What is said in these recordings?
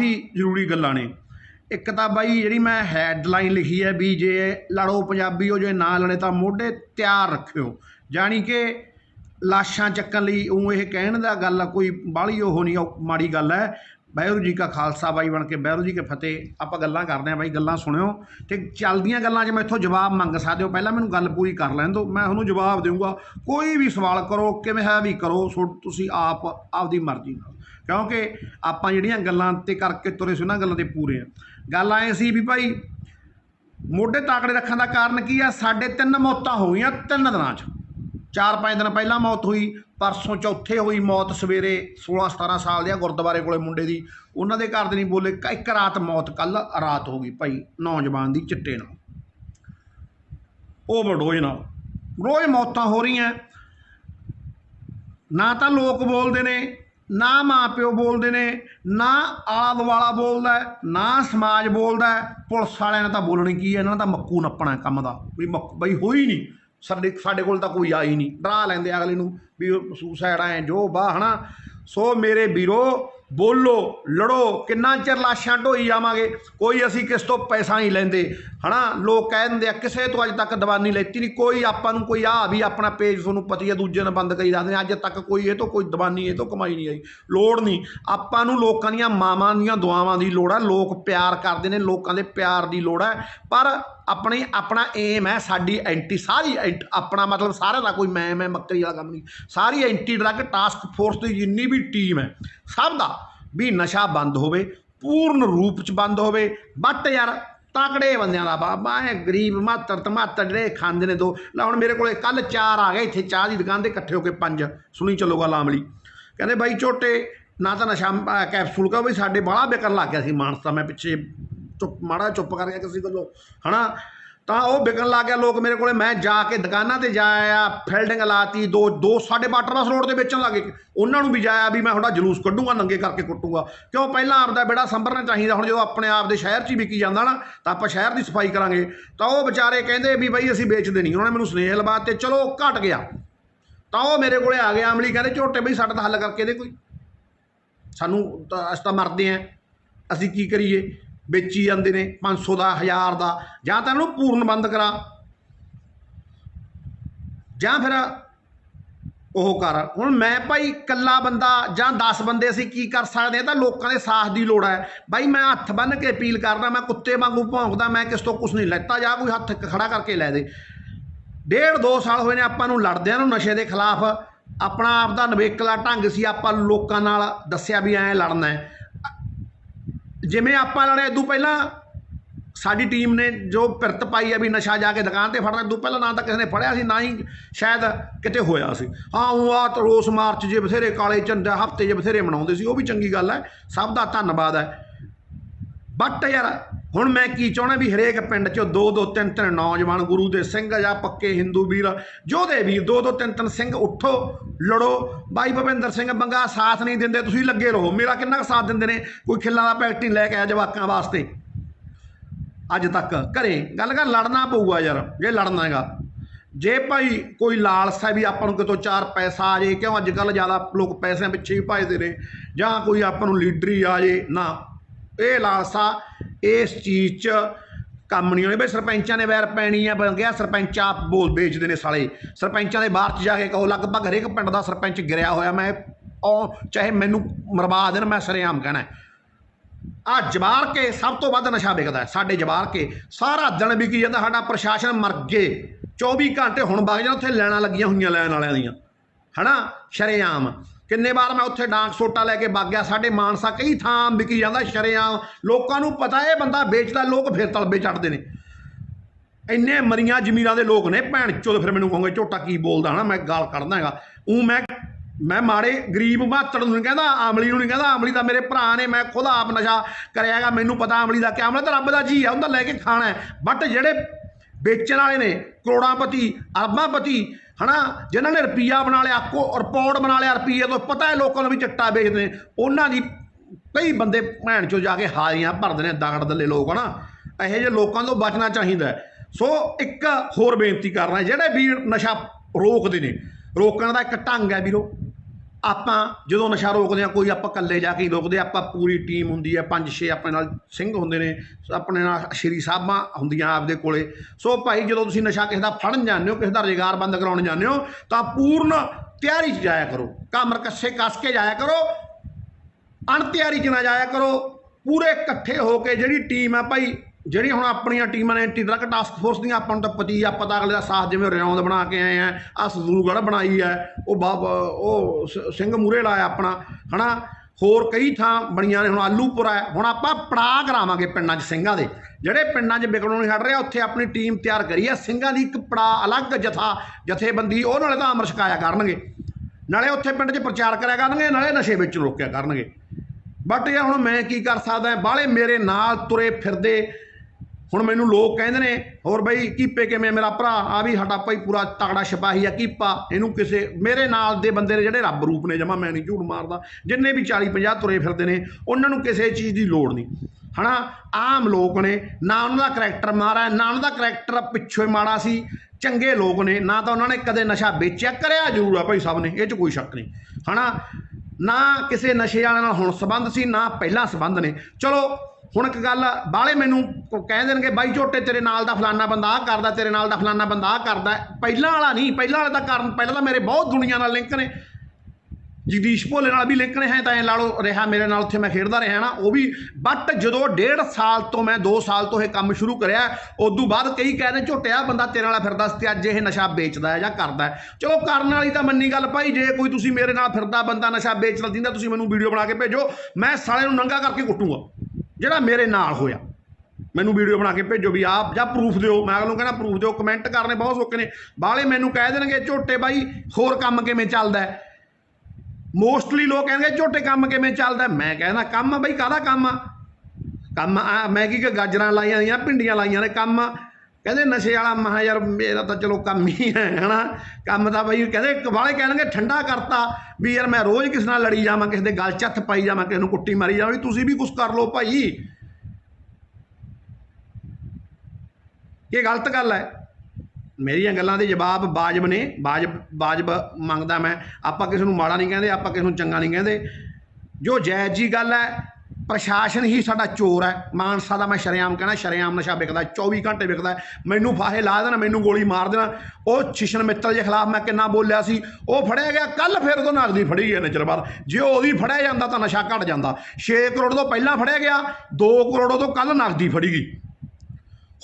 ਕਾਫੀ ਜ਼ਰੂਰੀ ਗੱਲਾਂ ਨੇ। ਇੱਕ ਤਾਂ ਬਾਈ ਜਿਹੜੀ ਮੈਂ ਹੈਡਲਾਈਨ ਲਿਖੀ ਹੈ ਵੀ ਜੇ ਲੜੋ ਪੰਜਾਬੀਓ ਜੇ ਨਾ ਲੜੇ ਤਾਂ ਮੋਢੇ ਤਿਆਰ ਰੱਖਿਓ। ਜਾਣੀ ਕਿ ਲਾਸ਼ਾਂ ਚੱਕਣ ਲਈ ਉਹ ਇਹ ਕਹਿਣ ਦਾ ਗੱਲ ਆ, ਕੋਈ ਬਾਹਲੀ ਉਹ ਨਹੀਂ ਉਹ ਮਾੜੀ ਗੱਲ ਹੈ। ਵਾਹਿਗੁਰੂ ਜੀ ਕਾ ਖਾਲਸਾ, ਬਾਈ ਬਣ ਕੇ ਵਾਹਿਗੁਰੂ ਜੀ ਕੇ ਫਤਿਹ। ਆਪਾਂ ਗੱਲਾਂ ਕਰਦੇ ਆਂ ਬਾਈ, ਗੱਲਾਂ ਸੁਣਿਓ। ਤੇ ਚੱਲਦੀਆਂ ਗੱਲਾਂ 'ਚ ਮੈਥੋਂ ਜਵਾਬ ਮੰਗ ਸਕਦੇ ਹੋ, ਪਹਿਲਾਂ ਮੈਨੂੰ ਗੱਲ ਪੂਰੀ ਕਰ ਲੈਣ ਦਿਓ, ਮੈਂ ਤੁਹਾਨੂੰ ਜਵਾਬ ਦੇਵਾਂਗਾ ਕੋਈ ਵੀ ਸਵਾਲ ਕਰੋ, ਕਿਵੇਂ ਹੈ ਵੀ ਕਰੋ, ਸੋ ਤੁਸੀਂ ਆਪ ਆਪਦੀ ਮਰਜ਼ੀ ਨਾਲ। ਕਿਉਂਕਿ ਆਪਾਂ ਜਿਹੜੀਆਂ ਗੱਲਾਂ ਤੇ ਕਰਕੇ ਤੁਰੇ ਸੀ ਉਹਨਾਂ ਗੱਲਾਂ ਤੇ ਪੂਰੇ ਆ। ਗੱਲ ਆਏ ਸੀ ਵੀ ਭਾਈ, ਮੋਢੇ ਤਾਕੜੇ ਰੱਖਣ ਦਾ ਕਾਰਨ ਕੀ ਆ? ਸਾਡੇ ਤਿੰਨ ਮੌਤਾਂ ਹੋਈਆਂ ਤਿੰਨ ਦਿਨਾਂ 'ਚ। ਚਾਰ ਪੰਜ ਦਿਨ ਪਹਿਲਾਂ ਮੌਤ ਹੋਈ, ਪਰਸੋਂ ਚੌਥੇ ਹੋਈ ਮੌਤ ਸਵੇਰੇ 16 17 ਸਾਲ ਦੇ ਗੁਰਦੁਆਰੇ ਕੋਲੇ ਮੁੰਡੇ ਦੀ। ਉਹਨਾਂ ਦੇ ਘਰ ਦੇ ਨਹੀਂ ਬੋਲੇ ਇੱਕ ਰਾਤ ਮੌਤ ਕੱਲ ਰਾਤ ਹੋ ਗਈ ਭਾਈ, ਨੌਜਵਾਨ ਦੀ ਚਿੱਟੇ ਨਾਲ। ਓਵਰਡੋਜ਼ ਨਾਲ ਰੋਜ਼ ਮੌਤਾਂ ਹੋ ਰਹੀਆਂ। ਨਾ ਤਾਂ ਲੋਕ ਬੋਲਦੇ ਨੇ ਨਾ ਮਾਂ ਪਿਓ ਬੋਲਦੇ ਨੇ, ਨਾ ਆਲਾ ਦੁਆਲਾ ਬੋਲਦਾ ਨਾ ਸਮਾਜ ਬੋਲਦਾ ਪੁਲਿਸ ਵਾਲਿਆਂ ਨੇ ਤਾਂ ਬੋਲਣੀ ਕੀ ਹੈ? ਇਹਨਾਂ ਦਾ ਮੱਕੂ ਨੱਪਣਾ ਕੰਮ ਦਾ। ਵੀ ਮੱਕ, ਬਈ ਹੋਈ ਨਹੀਂ। ਸਾਡੇ ਸਾਡੇ ਕੋਲ ਤਾਂ ਕੋਈ ਆਈ ਨਹੀਂ। ਡਰਾ ਲੈਂਦੇ ਅਗਲੇ ਨੂੰ ਵੀ ਸੁਸਾਈਡ ਐ ਜੋ ਬਾ ਹਨਾ। ਸੋ ਮੇਰੇ ਵੀਰੋ ਬੋਲੋ, ਲੜੋ, ਕਿੰਨਾ ਚਿਰ ਲਾਸ਼ਾਂ ਢੋਈ ਜਾਵਾਂਗੇ? ਕੋਈ ਅਸੀਂ ਕਿਸ ਤੋਂ ਪੈਸਾ ਨਹੀਂ ਲੈਂਦੇ। ਹਨਾ? ਲੋਕ ਕਹਿ ਦਿੰਦੇ ਆ, ਕਿਸੇ ਤੋਂ ਅੱਜ ਤੱਕ ਦਵਾਨੀ ਲੈਤੀ ਨਹੀਂ ਕੋਈ ਆਪਾਂ ਨੂੰ ਕੋਈ ਆ ਵੀ ਆਪਣਾ ਪੇਜ ਤੁਹਾਨੂੰ ਪਤੀ ਹੈ ਦੂਜੇ ਨਾਲ ਬੰਦ ਕਰੀ ਰੱਖਦੇ ਆ। ਅੱਜ ਤੱਕ ਕੋਈ ਇਹ ਤੋਂ ਕੋਈ ਦਵਾਨੀ ਇਹ ਤੋਂ ਕਮਾਈ ਨਹੀਂ ਆਈ। ਲੋੜ ਨਹੀਂ। ਆਪਾਂ ਨੂੰ ਲੋਕਾਂ ਦੀਆਂ ਮਾਵਾਂ ਦੀਆਂ ਦੁਆਵਾਂ ਦੀ ਲੋੜ ਹੈ ਲੋਕ ਪਿਆਰ ਕਰਦੇ ਨੇ, ਲੋਕਾਂ ਦੇ ਪਿਆਰ ਦੀ ਲੋੜ ਹੈ ਪਰ ਆਪਣੀ, ਆਪਣਾ ਏਮ ਹੈ ਸਾਡੀ ਐਂਟੀ ਸਾਰੀ ਐਂਟ- ਆਪਣਾ ਮਤਲਬ ਸਾਰਿਆਂ ਦਾ ਕੋਈ ਮੈਂ ਮੈਂ ਮੱਕਰੀ ਵਾਲਾ ਕੰਮ ਨਹੀਂ। ਸਾਰੀ ਐਂਟੀ ਡਰੱਗ ਟਾਸਕ ਫੋਰਸ ਦੀ ਜਿੰਨੀ ਵੀ ਟੀਮ ਹੈ, ਸਭ ਦਾ ਵੀ ਨਸ਼ਾ ਬੰਦ ਹੋਵੇ, ਪੂਰਨ ਰੂਪ ਚ ਬੰਦ ਹੋਵੇ। ਬਟ ਯਾਰ, ਤਾਕੜੇ ਬੰਦਿਆਂ ਦਾ ਬਾਬਾ ਐ ਗਰੀਬ ਮਾਤਰ ਤਮਾਤਰ ਜਿਹੜੇ ਖਾਂਦੇ ਨੇ ਦੋ। ਲੈ ਹੁਣ ਮੇਰੇ ਕੋਲੇ ਕੱਲ ਚਾਰ ਆ ਗਏ ਇੱਥੇ, ਚਾਹ ਦੀ ਦੁਕਾਨ ਤੇ ਇਕੱਠੇ ਹੋ ਕੇ ਪੰਜ। ਸੁਣੀ ਚੱਲੋਗਾ ਲਾਮਲੀ ਕਹਿੰਦੇ ਬਾਈ ਝੋਟੇ ਨਾ ਤਾਂ ਨਸ਼ਾ ਕੈਪਸੂਲ ਕਾ ਵੀ ਸਾਡੇ ਬਾਹਲਾ ਬੇਕਰ ਲੱਗ ਗਿਆ ਸੀ ਮਾਨਸਾ, ਮੈਂ ਪਿੱਛੇ ਚੁੱਪ, ਮਾੜਾ ਚੁੱਪ ਕਰ ਗਿਆ ਕਿਸੇ ਗੱਲੋਂ ਹਨਾ? ਤਾਂ ਉਹ ਵਿਕਣ ਲੱਗ ਗਿਆ ਲੋਕ ਮੇਰੇ ਕੋਲੇ, ਮੈਂ ਜਾ ਕੇ ਦੁਕਾਨਾਂ ਤੇ ਜਾਇਆ ਫੀਲਡਿੰਗ ਲਾਤੀ, ਦੋ ਦੋ ਸਾਡੇ ਵਾਟਰ ਬੱਸ ਰੋਡ ਤੇ ਵੇਚਣ ਲੱਗੇ ਉਹਨਾਂ ਨੂੰ ਵੀ ਜਾਇਆ ਵੀ ਮੈਂ ਤੁਹਾਡਾ ਜਲੂਸ ਕੱਢੂੰਗਾ, ਨੰਗੇ ਕਰਕੇ ਕੁੱਟੂਗਾ। ਕਿਉਂ? ਪਹਿਲਾਂ ਆਪਦਾ ਬੇੜਾ ਸੰਭਰਨਾ ਚਾਹੀਦਾ, ਹੁਣ ਜਦੋਂ ਆਪਣੇ ਆਪ ਦੇ ਸ਼ਹਿਰ 'ਚ ਹੀ ਵਿਕੀ ਜਾਂਦਾ ਨਾ, ਤਾਂ ਆਪਾਂ ਸ਼ਹਿਰ ਦੀ ਸਫ਼ਾਈ ਕਰਾਂਗੇ। ਤਾਂ ਉਹ ਵਿਚਾਰੇ ਕਹਿੰਦੇ ਵੀ ਬਈ ਅਸੀਂ ਵੇਚਦੇ ਨਹੀਂ, ਉਹਨਾਂ ਨੇ ਮੈਨੂੰ ਸੁਨੇਹ ਲਵਾ ਤੇ ਚਲੋ ਘਟ ਗਿਆ। ਤਾਂ ਉਹ ਮੇਰੇ ਕੋਲੇ ਆ ਗਿਆ, ਅਮਲੀ ਕਹਿੰਦੇ, ਝੋਟੇ ਬਈ ਸਾਡਾ ਤਾਂ ਹੱਲ ਕਰਕੇ ਦੇ ਕੋਈ। ਸਾਨੂੰ ਤਾਂ ਅਸੀਂ ਤਾਂ ਮਰਦੇ ਆਂ ਅਸੀਂ ਕੀ ਕਰੀਏ? ਵੇਚੀ ਜਾਂਦੇ ਨੇ 500 ਦਾ 1000 ਦਾ, ਜਾਂ ਤਾਂ ਇਹਨੂੰ ਪੂਰਨ ਬੰਦ ਕਰਾ। ਜਾਂ ਫਿਰ ਉਹ ਕਰ, ਹੁਣ ਮੈਂ ਭਾਈ ਇਕੱਲਾ ਬੰਦਾ ਜਾਂ 10 ਬੰਦੇ ਅਸੀਂ ਕੀ ਕਰ ਸਕਦੇ ਆ? ਤਾਂ ਲੋਕਾਂ ਦੇ ਸਾਥ ਦੀ ਲੋੜ ਹੈ। ਬਾਈ ਮੈਂ ਹੱਥ ਬੰਨ ਕੇ ਅਪੀਲ ਕਰਦਾ, ਮੈਂ ਕੁੱਤੇ ਵਾਂਗੂ ਭੌਂਕਦਾ, ਮੈਂ ਕਿਸ ਤੋਂ ਕੁਝ ਨਹੀਂ ਲੈਤਾ, ਜਾਂ ਕੋਈ ਹੱਥ ਖੜਾ ਕਰਕੇ ਲੈ ਦੇ। ਡੇਢ ਦੋ ਸਾਲ ਹੋਏ ਨੇ ਆਪਾਂ ਨੂੰ ਲੜਦਿਆਂ ਨੂੰ ਨਸ਼ੇ ਦੇ ਖਿਲਾਫ। ਆਪਣਾ ਆਪ ਦਾ ਨਵੇਕਲਾ ਢੰਗ ਸੀ, ਆਪਾਂ ਲੋਕਾਂ ਨਾਲ ਦੱਸਿਆ ਵੀ ਐਂ ਲੜਨਾ ਹੈ। ਜਿਵੇਂ ਆਪਾਂ ਲੜੇ ਇਦੋਂ ਪਹਿਲਾਂ ਸਾਡੀ ਟੀਮ ਨੇ ਜੋ ਪਿਰਤ ਪਾਈ ਹੈ ਵੀ ਨਸ਼ਾ ਜਾ ਕੇ ਦੁਕਾਨ ਤੇ ਫੜਨਾ ਇਦੋਂ ਪਹਿਲਾਂ ਨਾ ਤਾਂ ਕਿਸੇ ਨੇ ਫੜਿਆ ਸੀ, ਨਾ ਹੀ ਸ਼ਾਇਦ ਕਿਤੇ ਹੋਇਆ ਸੀ। ਹਾਂ, ਉਹ ਆ ਰੋਸ ਮਾਰਚ ਜੇ ਬਥੇਰੇ ਕਾਲੇ ਝੰਡਾ, ਹਫ਼ਤੇ ਜੇ ਬਥੇਰੇ ਮਨਾਉਂਦੇ ਸੀ, ਉਹ ਵੀ ਚੰਗੀ ਗੱਲ ਹੈ। ਸਭ ਦਾ ਧੰਨਵਾਦ ਹੈ। ਬਟ ਯਾਰ, ਹੁਣ ਮੈਂ ਕੀ ਚਾਹਣਾ ਵੀ ਹਰੇਕ ਪਿੰਡ 'ਚ ਦੋ ਦੋ ਤਿੰਨ ਤਿੰਨ ਨੌਜਵਾਨ ਗੁਰੂ ਦੇ ਸਿੰਘ ਜਾਂ ਪੱਕੇ ਹਿੰਦੂ ਵੀਰ ਯੋਧੇ ਵੀਰ ਦੋ ਦੋ ਤਿੰਨ ਤਿੰਨ ਸਿੰਘ ਉੱਠੋ, ਲੜੋ। ਬਾਈ ਭਵਿੰਦਰ ਸਿੰਘ ਬੰਗਾ ਸਾਥ ਨਹੀਂ ਦਿੰਦੇ, ਤੁਸੀਂ ਲੱਗੇ ਰਹੋ। ਮੇਰਾ ਕਿੰਨਾ ਕੁ ਸਾਥ ਦਿੰਦੇ ਨੇ? ਕੋਈ ਖਿੱਲਾਂ ਦਾ ਪੈਕਟ ਨਹੀਂ ਲੈ ਕੇ ਆਇਆ ਜਵਾਕਾਂ ਵਾਸਤੇ। ਅੱਜ ਤੱਕ ਘਰੇ ਗੱਲ ਕਰ, ਲੜਨਾ ਪਊਗਾ ਯਾਰ, ਜੇ ਲੜਨਾ ਹੈਗਾ। ਜੇ ਭਾਈ ਕੋਈ ਲਾਲਸਾ ਵੀ ਆਪਾਂ ਨੂੰ ਕਿਤੋਂ ਚਾਰ ਪੈਸਾ ਆ ਜੇ, ਕਿਉਂ ਅੱਜ ਕੱਲ ਜ਼ਿਆਦਾ ਲੋਕ ਪੈਸਿਆਂ ਪਿੱਛੇ ਹੀ ਭਜਦੇ ਨੇ, ਜਾਂ ਕੋਈ ਆਪਾਂ ਨੂੰ ਲੀਡਰੀ ਆ ਜੇ, ਨਾ। ਇਹ ਲਾਲਸਾ ਇਸ ਚੀਜ਼ 'ਚ ਕੰਮ ਨਹੀਂ ਹੋਣੇ। ਬਈ ਸਰਪੰਚਾਂ ਨੇ ਵੈਰ ਪੈਣੀ ਆ, ਬਣ ਗਿਆ। ਸਰਪੰਚ ਆਪ ਬੋਲ ਵੇਚਦੇ ਨੇ ਸਾਲੇ। ਸਰਪੰਚਾਂ ਦੇ ਬਾਹਰ 'ਚ ਜਾ ਕੇ ਕਹੋ, ਲਗਭਗ ਹਰੇਕ ਪਿੰਡ ਦਾ ਸਰਪੰਚ ਗਿਰਿਆ ਹੋਇਆ। ਮੈਂ ਉਹ ਚਾਹੇ ਮੈਨੂੰ ਮਰਵਾ ਦੇਣ, ਮੈਂ ਸਰੇਆਮ ਕਹਿਣਾ। ਹੈ। ਆ ਜਵਾਰ ਕੇ ਸਭ ਤੋਂ ਵੱਧ ਨਸ਼ਾ ਵਿਕਦਾ ਸਾਡੇ ਜਵਾਰ ਕੇ। ਸਾਰਾ ਦਿਨ ਵਿਕੀ ਜਾਂਦਾ, ਸਾਡਾ ਪ੍ਰਸ਼ਾਸਨ ਮਰ ਗਏ 24 ਘੰਟੇ ਹੁਣ ਵਗ ਜਾਣ ਉੱਥੇ ਲੈਣਾ ਲੱਗੀਆਂ ਹੋਈਆਂ ਲੈਣ ਵਾਲਿਆਂ ਦੀਆਂ। ਹਨਾ? ਸ਼ਰੇਆਮ। ਕਿੰਨੇ ਵਾਰ ਮੈਂ ਉੱਥੇ ਡਾਂਕ ਸੋਟਾ ਲੈ ਕੇ ਵਗ ਗਿਆ, ਸਾਡੇ ਮਾਨਸਾ ਕਈ ਥਾਂ ਵਿਕੀ ਜਾਂਦਾ ਸ਼ਰੇਆਮ। ਲੋਕਾਂ ਨੂੰ ਪਤਾ ਇਹ ਬੰਦਾ ਵੇਚਦਾ, ਲੋਕ ਫਿਰ ਤਲਬੇ ਚੜਦੇ ਨੇ। ਇੰਨੇ ਮਰੀਆਂ ਜ਼ਮੀਰਾਂ ਦੇ ਲੋਕ ਨੇ, ਭੈਣ ਚੋਦ, ਫਿਰ ਮੈਨੂੰ ਕਹੋਗੇ, ਝੋਟਾ ਕੀ ਬੋਲਦਾ ਹਨਾ, ਮੈਂ ਗਾਲ ਕੱਢਦਾ ਹੈਗਾ। ਉਹ ਮੈਂ ਮੈਂ ਮਾੜੇ ਗਰੀਬ ਮਾਤੜ ਨੂੰ ਨਹੀਂ ਕਹਿੰਦਾ, ਆਮਲੀ ਨੂੰ ਨਹੀਂ ਕਹਿੰਦਾ, ਆਮਲੀ ਤਾਂ ਮੇਰੇ ਭਰਾ ਨੇ, ਮੈਂ ਖੁਦ ਆਪ ਨਸ਼ਾ ਕਰਿਆ ਹੈਗਾ, ਮੈਨੂੰ ਪਤਾ ਆਮਲੀ ਦਾ ਕਿ ਆਮਲਾ ਤਾਂ ਰੱਬ ਦਾ ਜੀ ਆ, ਉਹਦਾ ਲੈ ਕੇ ਖਾਣਾ ਬਟ ਜਿਹੜੇ ਵੇਚਣ ਵਾਲੇ ਨੇ, ਕਰੋੜਾਂਪਤੀ, ਅਰਬਾਂਪਤੀ ਹਨਾ? ਜਿਨ੍ਹਾਂ ਨੇ ਰੁਪਈਆ ਬਣਾ ਲਿਆ, ਕੋ ਰਿਪੋਰਟ ਬਣਾ ਲਿਆ, ਰੁਪਈਏ ਤੋਂ ਪਤਾ ਹੈ ਲੋਕਾਂ ਨੂੰ ਵੀ ਚਿੱਟਾ ਵੇਚਦੇ ਨੇ। ਉਹਨਾਂ ਦੀ ਕਈ ਬੰਦੇ ਭੈਣ ਚੋਂ ਜਾ ਕੇ ਹਾਰੀਆਂ ਭਰਦੇ ਨੇ ਦਾਗੜ ਦੱਲੇ ਲੋਕ, ਹਨਾ? ਇਹੋ ਜਿਹੇ ਲੋਕਾਂ ਤੋਂ ਬਚਣਾ ਚਾਹੀਦਾ ਸੋ ਇੱਕ ਹੋਰ ਬੇਨਤੀ ਕਰਨਾ ਜਿਹੜੇ ਵੀਰ ਨਸ਼ਾ ਰੋਕਦੇ ਨੇ, ਰੋਕਣ ਦਾ ਇੱਕ ਢੰਗ ਹੈ ਵੀਰੋ। ਆਪਾਂ ਜਦੋਂ ਨਸ਼ਾ ਰੋਕਦੇ ਆ ਕੋਈ ਆਪਾਂ ਇਕੱਲੇ ਜਾ ਕੇ ਹੀ ਰੋਕਦੇ ਆਪਾਂ ਪੂਰੀ ਟੀਮ ਹੁੰਦੀ ਹੈ, ਪੰਜ ਛੇ ਆਪਣੇ ਨਾਲ ਸਿੰਘ ਹੁੰਦੇ ਨੇ, ਆਪਣੇ ਨਾਲ ਸ਼੍ਰੀ ਸਾਹਿਬਾਂ ਹੁੰਦੀਆਂ ਆਪਦੇ ਕੋਲੇ। ਸੋ ਭਾਈ, ਜਦੋਂ ਤੁਸੀਂ ਨਸ਼ਾ ਕਿਸੇ ਦਾ ਫੜਨ ਜਾਂਦੇ ਹੋ, ਕਿਸੇ ਦਾ ਰੁਜ਼ਗਾਰ ਬੰਦ ਕਰਾਉਣ ਜਾਂਦੇ ਹੋ, ਤਾਂ ਪੂਰਨ ਤਿਆਰੀ 'ਚ ਜਾਇਆ ਕਰੋ। ਕਮਰ ਕੱਸੇ ਕੱਸ ਕੇ ਜਾਇਆ ਕਰੋ, ਅਣਤਿਆਰੀ 'ਚ ਨਾ ਜਾਇਆ ਕਰੋ, ਪੂਰੇ ਇਕੱਠੇ ਹੋ ਕੇ ਜਿਹੜੀ ਟੀਮ ਆ ਭਾਈ ਜਿਹੜੀ ਹੁਣ ਆਪਣੀਆਂ ਟੀਮਾਂ ਨੇ ਐਂਟੀ ਡਰਗ ਟਾਸਕ ਫੋਰਸ ਦੀਆਂ ਆਪਾਂ ਨੂੰ ਤਾਂ ਪਤੀ ਆਪਾਂ ਤਾਂ ਅਗਲੇ ਦਾ ਸਾਥ ਜਿਵੇਂ ਰਿਆਉਂਦ ਬਣਾ ਕੇ ਆਏ ਆ ਆ ਸਦੂਗੜ ਬਣਾਈ ਹੈ ਉਹ ਬਾਬ ਉਹ ਸ- ਸਿੰਘ ਮੂਰੇ ਲਾਇਆ ਆਪਣਾ, ਹਨਾ? ਹੋਰ ਕਈ ਥਾਂ ਬਣੀਆਂ ਨੇ, ਹੁਣ ਆਲੂਪੁਰਾ ਹੈ ਹੁਣ ਆਪਾਂ ਪੜਾ ਕਰਾਵਾਂਗੇ ਪਿੰਡਾਂ 'ਚ ਸਿੰਘਾਂ ਦੇ। ਜਿਹੜੇ ਪਿੰਡਾਂ 'ਚ ਵਿਕਣੋਂ ਨਹੀਂ ਹਟ ਰਿਹਾ, ਉੱਥੇ ਆਪਣੀ ਟੀਮ ਤਿਆਰ ਕਰੀ ਹੈ ਸਿੰਘਾਂ ਦੀ ਇੱਕ ਪੜਾ ਅਲੱਗ ਜਥਾ, ਜਥੇਬੰਦੀ, ਉਹ ਨਾਲੇ ਤਾਂ ਅਮਰ ਛਕਾਇਆ ਕਰਨਗੇ। ਨਾਲੇ ਉੱਥੇ ਪਿੰਡ 'ਚ ਪ੍ਰਚਾਰ ਕਰਿਆ ਕਰਨਗੇ, ਨਾਲੇ ਨਸ਼ੇ ਵਿੱਚ ਰੋਕਿਆ ਕਰਨਗੇ। ਬਟ ਇਹ ਹੁਣ ਮੈਂ ਕੀ ਕਰ ਸਕਦਾ, ਬਾਹਲੇ ਮੇਰੇ ਨਾਲ ਤੁਰੇ ਫਿਰਦੇ ਹੁਣ ਮੈਨੂੰ ਲੋਕ ਕਹਿੰਦੇ ਨੇ, ਹੋਰ ਬਈ ਕੀਪੇ ਕਿਵੇਂ ਮੇਰਾ ਭਰਾ? ਆ ਵੀ ਸਾਡਾ ਭਾਈ ਪੂਰਾ ਤਗੜਾ ਸਿਪਾਹੀ ਆ, ਕੀਪਾ। ਇਹਨੂੰ ਕਿਸੇ, ਮੇਰੇ ਨਾਲ ਦੇ ਬੰਦੇ ਨੇ ਜਿਹੜੇ ਰੱਬ ਰੂਪ ਨੇ, ਜਮਾ ਮੈਂ ਨਹੀਂ ਝੂਠ ਮਾਰਦਾ। ਜਿੰਨੇ ਵੀ 40 50 ਤੁਰੇ ਫਿਰਦੇ ਨੇ, ਉਹਨਾਂ ਨੂੰ ਕਿਸੇ ਚੀਜ਼ ਦੀ ਲੋੜ ਨਹੀਂ। ਹਨਾ? ਆਮ ਲੋਕ ਨੇ, ਨਾ ਉਹਨਾਂ ਦਾ ਕਰੈਕਟਰ ਮਾਰਾ ਨਾ ਉਹਨਾਂ ਦਾ ਕਰੈਕਟਰ ਪਿੱਛੋਂ ਮਾੜਾ ਸੀ। ਚੰਗੇ ਲੋਕ ਨੇ, ਨਾ ਤਾਂ ਉਹਨਾਂ ਨੇ ਕਦੇ ਨਸ਼ਾ ਵੇਚਿਆ, ਕਰਿਆ ਜ਼ਰੂਰ ਆ ਭਾਈ ਸਭ ਨੇ, ਇਹ 'ਚ ਕੋਈ ਸ਼ੱਕ ਨਹੀਂ। ਹਨਾ? ਨਾ ਕਿਸੇ ਨਸ਼ੇ ਵਾਲੇ ਨਾਲ ਹੁਣ ਸੰਬੰਧ ਸੀ, ਨਾ ਪਹਿਲਾਂ ਸੰਬੰਧ ਨੇ। ਚਲੋ ਹੁਣ ਇੱਕ ਗੱਲ, ਬਾਹਲੇ ਮੈਨੂੰ ਕਹਿ ਦੇਣਗੇ, ਬਾਈ ਝੋਟੇ ਤੇਰੇ ਨਾਲ ਦਾ ਫਲਾਨਾ ਬੰਦਾ ਆ ਕਰਦਾ, ਤੇਰੇ ਨਾਲ ਦਾ ਫਲਾਨਾ ਬੰਦਾ ਆ ਕਰਦਾ। ਪਹਿਲਾਂ ਵਾਲਾ ਨਹੀਂ, ਪਹਿਲਾਂ ਵਾਲਾ ਤਾਂ ਕਰਨ, ਪਹਿਲਾਂ ਤਾਂ ਮੇਰੇ ਬਹੁਤ ਦੁਨੀਆ ਨਾਲ ਲਿੰਕ ਨੇ। ਜਗਦੀਸ਼ ਭੋਲੇ ਨਾਲ ਵੀ ਲਿੰਕ ਨੇ, ਹੈ, ਤਾਂ ਐ ਲਾ ਰਿਹਾ ਮੇਰੇ ਨਾਲ, ਉੱਥੇ ਮੈਂ ਖੇਡਦਾ ਰਿਹਾ ਨਾ, ਉਹ ਵੀ। ਬਟ ਜਦੋਂ ਡੇਢ ਸਾਲ ਤੋਂ ਮੈਂ 2 ਸਾਲ ਤੋਂ ਇਹ ਕੰਮ ਸ਼ੁਰੂ ਕਰਿਆ, ਉਦੋਂ ਬਾਅਦ ਕਈ ਕਹਿੰਦੇ ਝੋਟਿਆ ਬੰਦਾ ਤੇਰੇ ਨਾਲ ਫਿਰਦਾ ਸੀ ਤੇ ਅੱਜ ਇਹ ਨਸ਼ਾ ਵੇਚਦਾ ਹੈ ਜਾਂ ਕਰਦਾ ਹੈ। ਚਲੋ, ਕਰਨ ਵਾਲੀ ਤਾਂ ਮੰਨੀ ਗੱਲ, ਭਾਈ, ਜੇ ਕੋਈ ਤੁਸੀਂ ਮੇਰੇ ਨਾਲ ਫਿਰਦਾ, ਬੰਦਾ ਨਸ਼ਾ ਵੇਚਦਾ, ਦਿੰਦਾ, ਤੁਸੀਂ ਮੈਨੂੰ ਵੀਡੀਓ ਬਣਾ ਕੇ ਭੇਜੋ, ਮੈਂ ਸਾਲੇ ਨੂੰ ਨੰਗਾ ਕਰਕੇ ਕੁੱਟੂਗਾ। ਜਿਹੜਾ ਮੇਰੇ ਨਾਲ ਹੋਇਆ। ਮੈਨੂੰ ਵੀਡੀਓ ਬਣਾ ਕੇ ਭੇਜੋ ਵੀ ਆਪ ਜਾਂ ਪ੍ਰੂਫ ਦਿਓ। ਮੈਂ ਉਹਨੂੰ ਕਹਿੰਦਾ ਪ੍ਰੂਫ ਦਿਓ। ਕਮੈਂਟ ਕਰਨੇ ਬਹੁਤ ਸੌਖੇ ਨੇ। ਬਾਹਲੇ ਮੈਨੂੰ ਕਹਿ ਦੇਣਗੇ, ਝੋਟੇ ਬਾਈ, ਹੋਰ ਕੰਮ ਕਿਵੇਂ ਚੱਲਦਾ ਮੋਸਟਲੀ ਲੋਕ ਕਹਿੰਦੇ ਝੋਟੇ ਕੰਮ ਕਿਵੇਂ ਚੱਲਦਾ ਮੈਂ ਕਹਿੰਦਾ, ਕੰਮ ਆ ਬਈ ਕਾਹਦਾ ਕੰਮ ਆ? ਕੰਮ ਆ, ਮੈਂ ਕੀ ਕਿ ਗਾਜਰਾਂ ਲਾਈਆਂ ਦੀਆਂ, ਭਿੰਡੀਆਂ ਲਾਈਆਂ ਨੇ, ਕੰਮ ਆ। ਕਹਿੰਦੇ ਨਸ਼ੇ ਵਾਲਾ ਮਹਾ ਯਾਰ ਮੇਰਾ ਤਾਂ ਚਲੋ ਕੰਮ ਹੀ ਹੈ, ਹਨਾ? ਕੰਮ ਤਾਂ ਬਈ ਕਹਿੰਦੇ ਵਾਲੇ ਕਹਿਣਗੇ, ਠੰਡਾ ਕਰਤਾ ਵੀ ਯਾਰ ਮੈਂ ਰੋਜ਼ ਕਿਸ ਨਾਲ ਲੜੀ ਜਾਵਾਂ, ਕਿਸੇ ਦੇ ਗਲ 'ਚ ਹੱਥ ਪਾਈ ਜਾਵਾਂ, ਕਿਸੇ ਨੂੰ ਕੁੱਟੀ ਮਾਰੀ ਜਾਵਾਂ, ਵੀ ਤੁਸੀਂ ਵੀ ਕੁਝ ਕਰ ਲਓ ਭਾਈ। ਇਹ ਗਲਤ ਗੱਲ ਹੈ। ਮੇਰੀਆਂ ਗੱਲਾਂ ਦੇ ਜਵਾਬ ਬਾਜਬ ਨੇ, ਬਾਜਬ ਬਾਜਬ ਮੰਗਦਾ ਮੈਂ। ਆਪਾਂ ਕਿਸੇ ਨੂੰ ਮਾੜਾ ਨਹੀਂ ਕਹਿੰਦੇ, ਆਪਾਂ ਕਿਸੇ ਨੂੰ ਚੰਗਾ ਨਹੀਂ ਕਹਿੰਦੇ। ਜੋ ਜਾਇਜ਼ ਜੀ ਗੱਲ ਹੈ ਪ੍ਰਸ਼ਾਸਨ ਹੀ ਸਾਡਾ ਚੋਰ ਹੈ। ਮਾਨਸਾ ਦਾ ਮੈਂ ਸ਼ਰੇਆਮ ਕਹਿਣਾ, ਸ਼ਰੇਆਮ ਨਸ਼ਾ ਵਿਕਦਾ 24 ਘੰਟੇ ਵਿਕਦਾ ਮੈਨੂੰ ਫਾਹੇ ਲਾ ਦੇਣਾ, ਮੈਨੂੰ ਗੋਲੀ ਮਾਰ ਦੇਣਾ। ਉਹ ਛਿਸ਼ਨ ਮਿੱਤਲ ਦੇ ਖਿਲਾਫ ਮੈਂ ਕਿੰਨਾ ਬੋਲਿਆ ਸੀ, ਉਹ ਫੜਿਆ ਗਿਆ ਕੱਲ ਫਿਰ ਉਹ ਨਗਦੀ ਫੜੀ ਗਈ ਨਚਰ ਬਾਅਦ। ਜੇ ਉਹਦੀ ਫੜਿਆ ਜਾਂਦਾ ਤਾਂ ਨਸ਼ਾ ਘਟ ਜਾਂਦਾ। 6 ਕਰੋੜ ਤੋਂ ਪਹਿਲਾਂ ਫੜਿਆ ਗਿਆ 2 ਕਰੋੜ ਤੋਂ ਕੱਲ ਨਗਦੀ ਫੜੀ ਗਈ।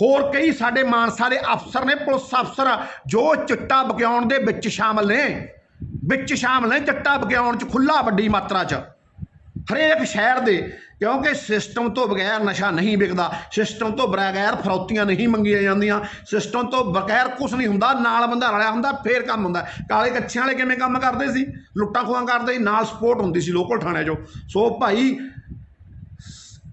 ਹੋਰ ਕਈ ਸਾਡੇ ਮਾਨਸਾ ਦੇ ਅਫਸਰ ਨੇ, ਪੁਲਿਸ ਅਫਸਰ, ਜੋ ਚਿੱਟਾ ਬਕਿਆਉਣ ਦੇ ਵਿੱਚ ਸ਼ਾਮਲ ਨੇ, ਵਿੱਚ ਸ਼ਾਮਲ ਨੇ ਚਿੱਟਾ ਬਕਿਆਉਣ ਚ ਖੁੱਲਾ ਵੱਡੀ ਮਾਤਰਾ ਚ। ਹਰੇਕ ਸ਼ਹਿਰ ਦੇ, ਕਿਉਂਕਿ ਸਿਸਟਮ ਤੋਂ ਬਗੈਰ ਨਸ਼ਾ ਨਹੀਂ ਵਿਕਦਾ ਸਿਸਟਮ ਤੋਂ ਬਗੈਰ ਫਰੌਤੀਆਂ ਨਹੀਂ ਮੰਗੀਆਂ ਜਾਂਦੀਆਂ ਸਿਸਟਮ ਤੋਂ ਬਗੈਰ ਕੁਝ ਨਹੀਂ ਹੁੰਦਾ, ਨਾਲ ਬੰਦਾ ਰਲਿਆ ਹੁੰਦਾ, ਫੇਰ ਕੰਮ ਹੁੰਦਾ। ਕਾਲੇ ਕੱਛਿਆਂ ਵਾਲੇ ਕਿਵੇਂ ਕੰਮ ਕਰਦੇ ਸੀ? ਲੁੱਟਾਂ ਖੋਹਾਂ ਕਰਦੇ ਸੀ, ਨਾਲ ਸਪੋਰਟ ਹੁੰਦੀ ਸੀ ਲੋਕਲ ਥਾਣਿਆਂ 'ਚੋਂ। ਸੋ ਭਾਈ,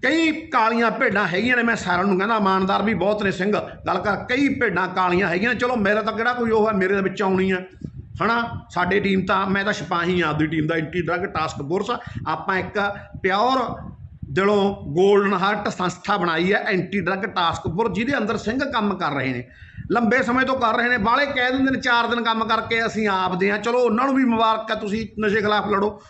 ਕਈ ਕਾਲੀਆਂ ਭੇਡਾਂ ਹੈਗੀਆਂ ਨੇ, ਮੈਂ ਸਾਰਿਆਂ ਨੂੰ ਕਹਿੰਦਾ, ਇਮਾਨਦਾਰ ਵੀ ਬਹੁਤ ਨੇ ਸਿੰਘ। ਗੱਲ ਕਰ, ਕਈ ਭੇਡਾਂ ਕਾਲੀਆਂ ਹੈਗੀਆਂ ਨੇ। ਚਲੋ, ਮੇਰਾ ਤਾਂ ਕਿਹੜਾ ਕੋਈ ਉਹ ਹੈ, ਮੇਰੇ ਦੇ ਵਿੱਚ ਆਉਣੀ ਹੈ। ਹਨਾ? ਸਾਡੀ ਟੀਮ ਤਾਂ, ਮੈਂ ਤਾਂ ਸਿਪਾਹੀ ਆ ਆਪਦੀ ਟੀਮ ਦਾ ਐਂਟੀ ਡਰੱਗ ਟਾਸਕ ਫੋਰਸ ਆਪਾਂ ਇੱਕ ਪਿਓਰ ਦਿਲੋਂ ਗੋਲਡਨ ਹਾਰਟ ਸੰਸਥਾ ਬਣਾਈ ਹੈ ਐਂਟੀ ਡਰੱਗ ਟਾਸਕ ਫੋਰਸ ਜਿਹਦੇ ਅੰਦਰ ਸਿੰਘ ਕੰਮ ਕਰ ਰਹੇ ਨੇ। ਲੰਬੇ ਸਮੇਂ ਤੋਂ ਕਰ ਰਹੇ ਨੇ, ਬਾਹਲੇ ਕਹਿ ਦਿੰਦੇ ਨੇ 4 ਦਿਨ ਕੰਮ ਕਰਕੇ ਅਸੀਂ ਆਪਦੇ ਆ ਚਲੋ, ਉਹਨਾਂ ਨੂੰ ਵੀ ਮੁਬਾਰਕ ਹੈ ਤੁਸੀਂ ਨਸ਼ੇ ਖਿਲਾਫ ਲੜੋ।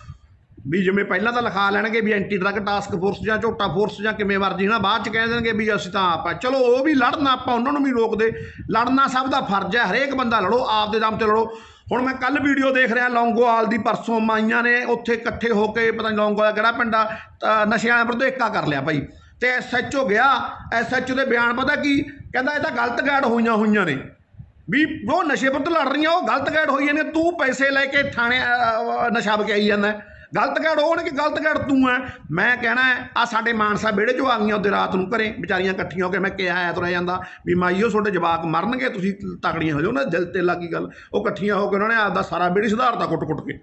ਵੀ ਜਿਵੇਂ ਪਹਿਲਾਂ ਤਾਂ ਲਿਖਾ ਲੈਣਗੇ ਵੀ ਐਂਟੀ ਡਰੱਗ ਟਾਸਕ ਫੋਰਸ ਜਾਂ ਝੋਟਾ ਫੋਰਸ ਜਾਂ ਕਿਵੇਂ ਮਰਜ਼ੀ ਨਾ ਬਾਅਦ ਚ ਕਹਿ ਦੇਣਗੇ ਵੀ ਅਸੀਂ ਤਾਂ ਆਪ ਆ। ਚਲੋ, ਉਹ ਵੀ ਲੜਨਾ ਆਪਾਂ, ਉਹਨਾਂ ਨੂੰ ਵੀ ਰੋਕਦੇ। ਲੜਨਾ ਸਭ ਦਾ ਫਰਜ਼ ਹੈ, ਹਰੇਕ ਬੰਦਾ ਲੜੋ, ਆਪਦੇ ਦਮ ਤੇ ਲੜੋ। ਹੁਣ ਮੈਂ ਕੱਲ ਵੀਡੀਓ ਦੇਖ ਰਿਹਾ, ਲੌਂਗੋਵਾਲ ਦੀ ਪਰਸੋਂ ਮਾਈਆਂ ਨੇ ਉੱਥੇ ਇਕੱਠੇ ਹੋ ਕੇ, ਪਤਾ ਨਹੀਂ ਲੌਂਗੋਵਾਲ ਕਿਹੜਾ ਪਿੰਡ ਆ ਨਸ਼ਿਆਂ ਵਿਰੁੱਧ ਏਕਾ ਕਰ ਲਿਆ ਭਾਈ। ਤੇ ਐਸਐਚਓ ਗਿਆ ਐਸਐਚਓ ਦੇ ਬਿਆਨ ਪਤਾ ਕੀ? ਕਹਿੰਦਾ ਇਹ ਤਾਂ ਗਲਤ ਗਾਈਡ ਹੋਈਆਂ ਹੋਈਆਂ ਨੇ। ਵੀ ਉਹ ਨਸ਼ੇ ਵਿਰੁੱਧ ਲੜ ਰਹੀਆਂ, ਉਹ ਗਲਤ ਗਾਈਡ ਹੋਈਆਂ ਨੇ, ਤੂੰ ਪੈਸੇ ਲੈ ਕੇ ਥਾਣੇ ਨਸ਼ਾ ਵਕਾਈ ਜਾਂਦਾ। ਗਲਤ ਗਾਈਡ ਉਹ ਨੇ ਕਿ ਗਲਤ ਗਾਈਡ ਤੂੰ ਹੈ ਮੈਂ ਕਹਿਣਾ ਆ ਸਾਡੇ ਮਾਨਸਾ ਵਿਹੜੇ ਚੋਂ ਆ ਗਈਆਂ ਉਹਦੇ ਰਾਤ ਨੂੰ ਘਰੇ, ਵਿਚਾਰੀਆਂ ਇਕੱਠੀਆਂ ਹੋ ਕੇ ਮੈਂ ਕਿਹਾ ਆਇਆ ਤੁਰਿਆ ਜਾਂਦਾ ਵੀ ਮਾਈਓ ਤੁਹਾਡੇ ਜਵਾਕ ਮਰਨਗੇ, ਤੁਸੀਂ ਤਕੜੀਆਂ ਹੋ ਜਾਓ ਨਾ, ਦਿਲ ਤੇ ਲੱਗੀ ਗੱਲ। ਉਹ ਇਕੱਠੀਆਂ ਹੋ ਕੇ ਉਹਨਾਂ ਨੇ ਆਪਦਾ ਸਾਰਾ ਵਿਹੜੀ ਸੁਧਾਰਤਾ ਕੁੱਟ-ਕੁੱਟ ਕੇ।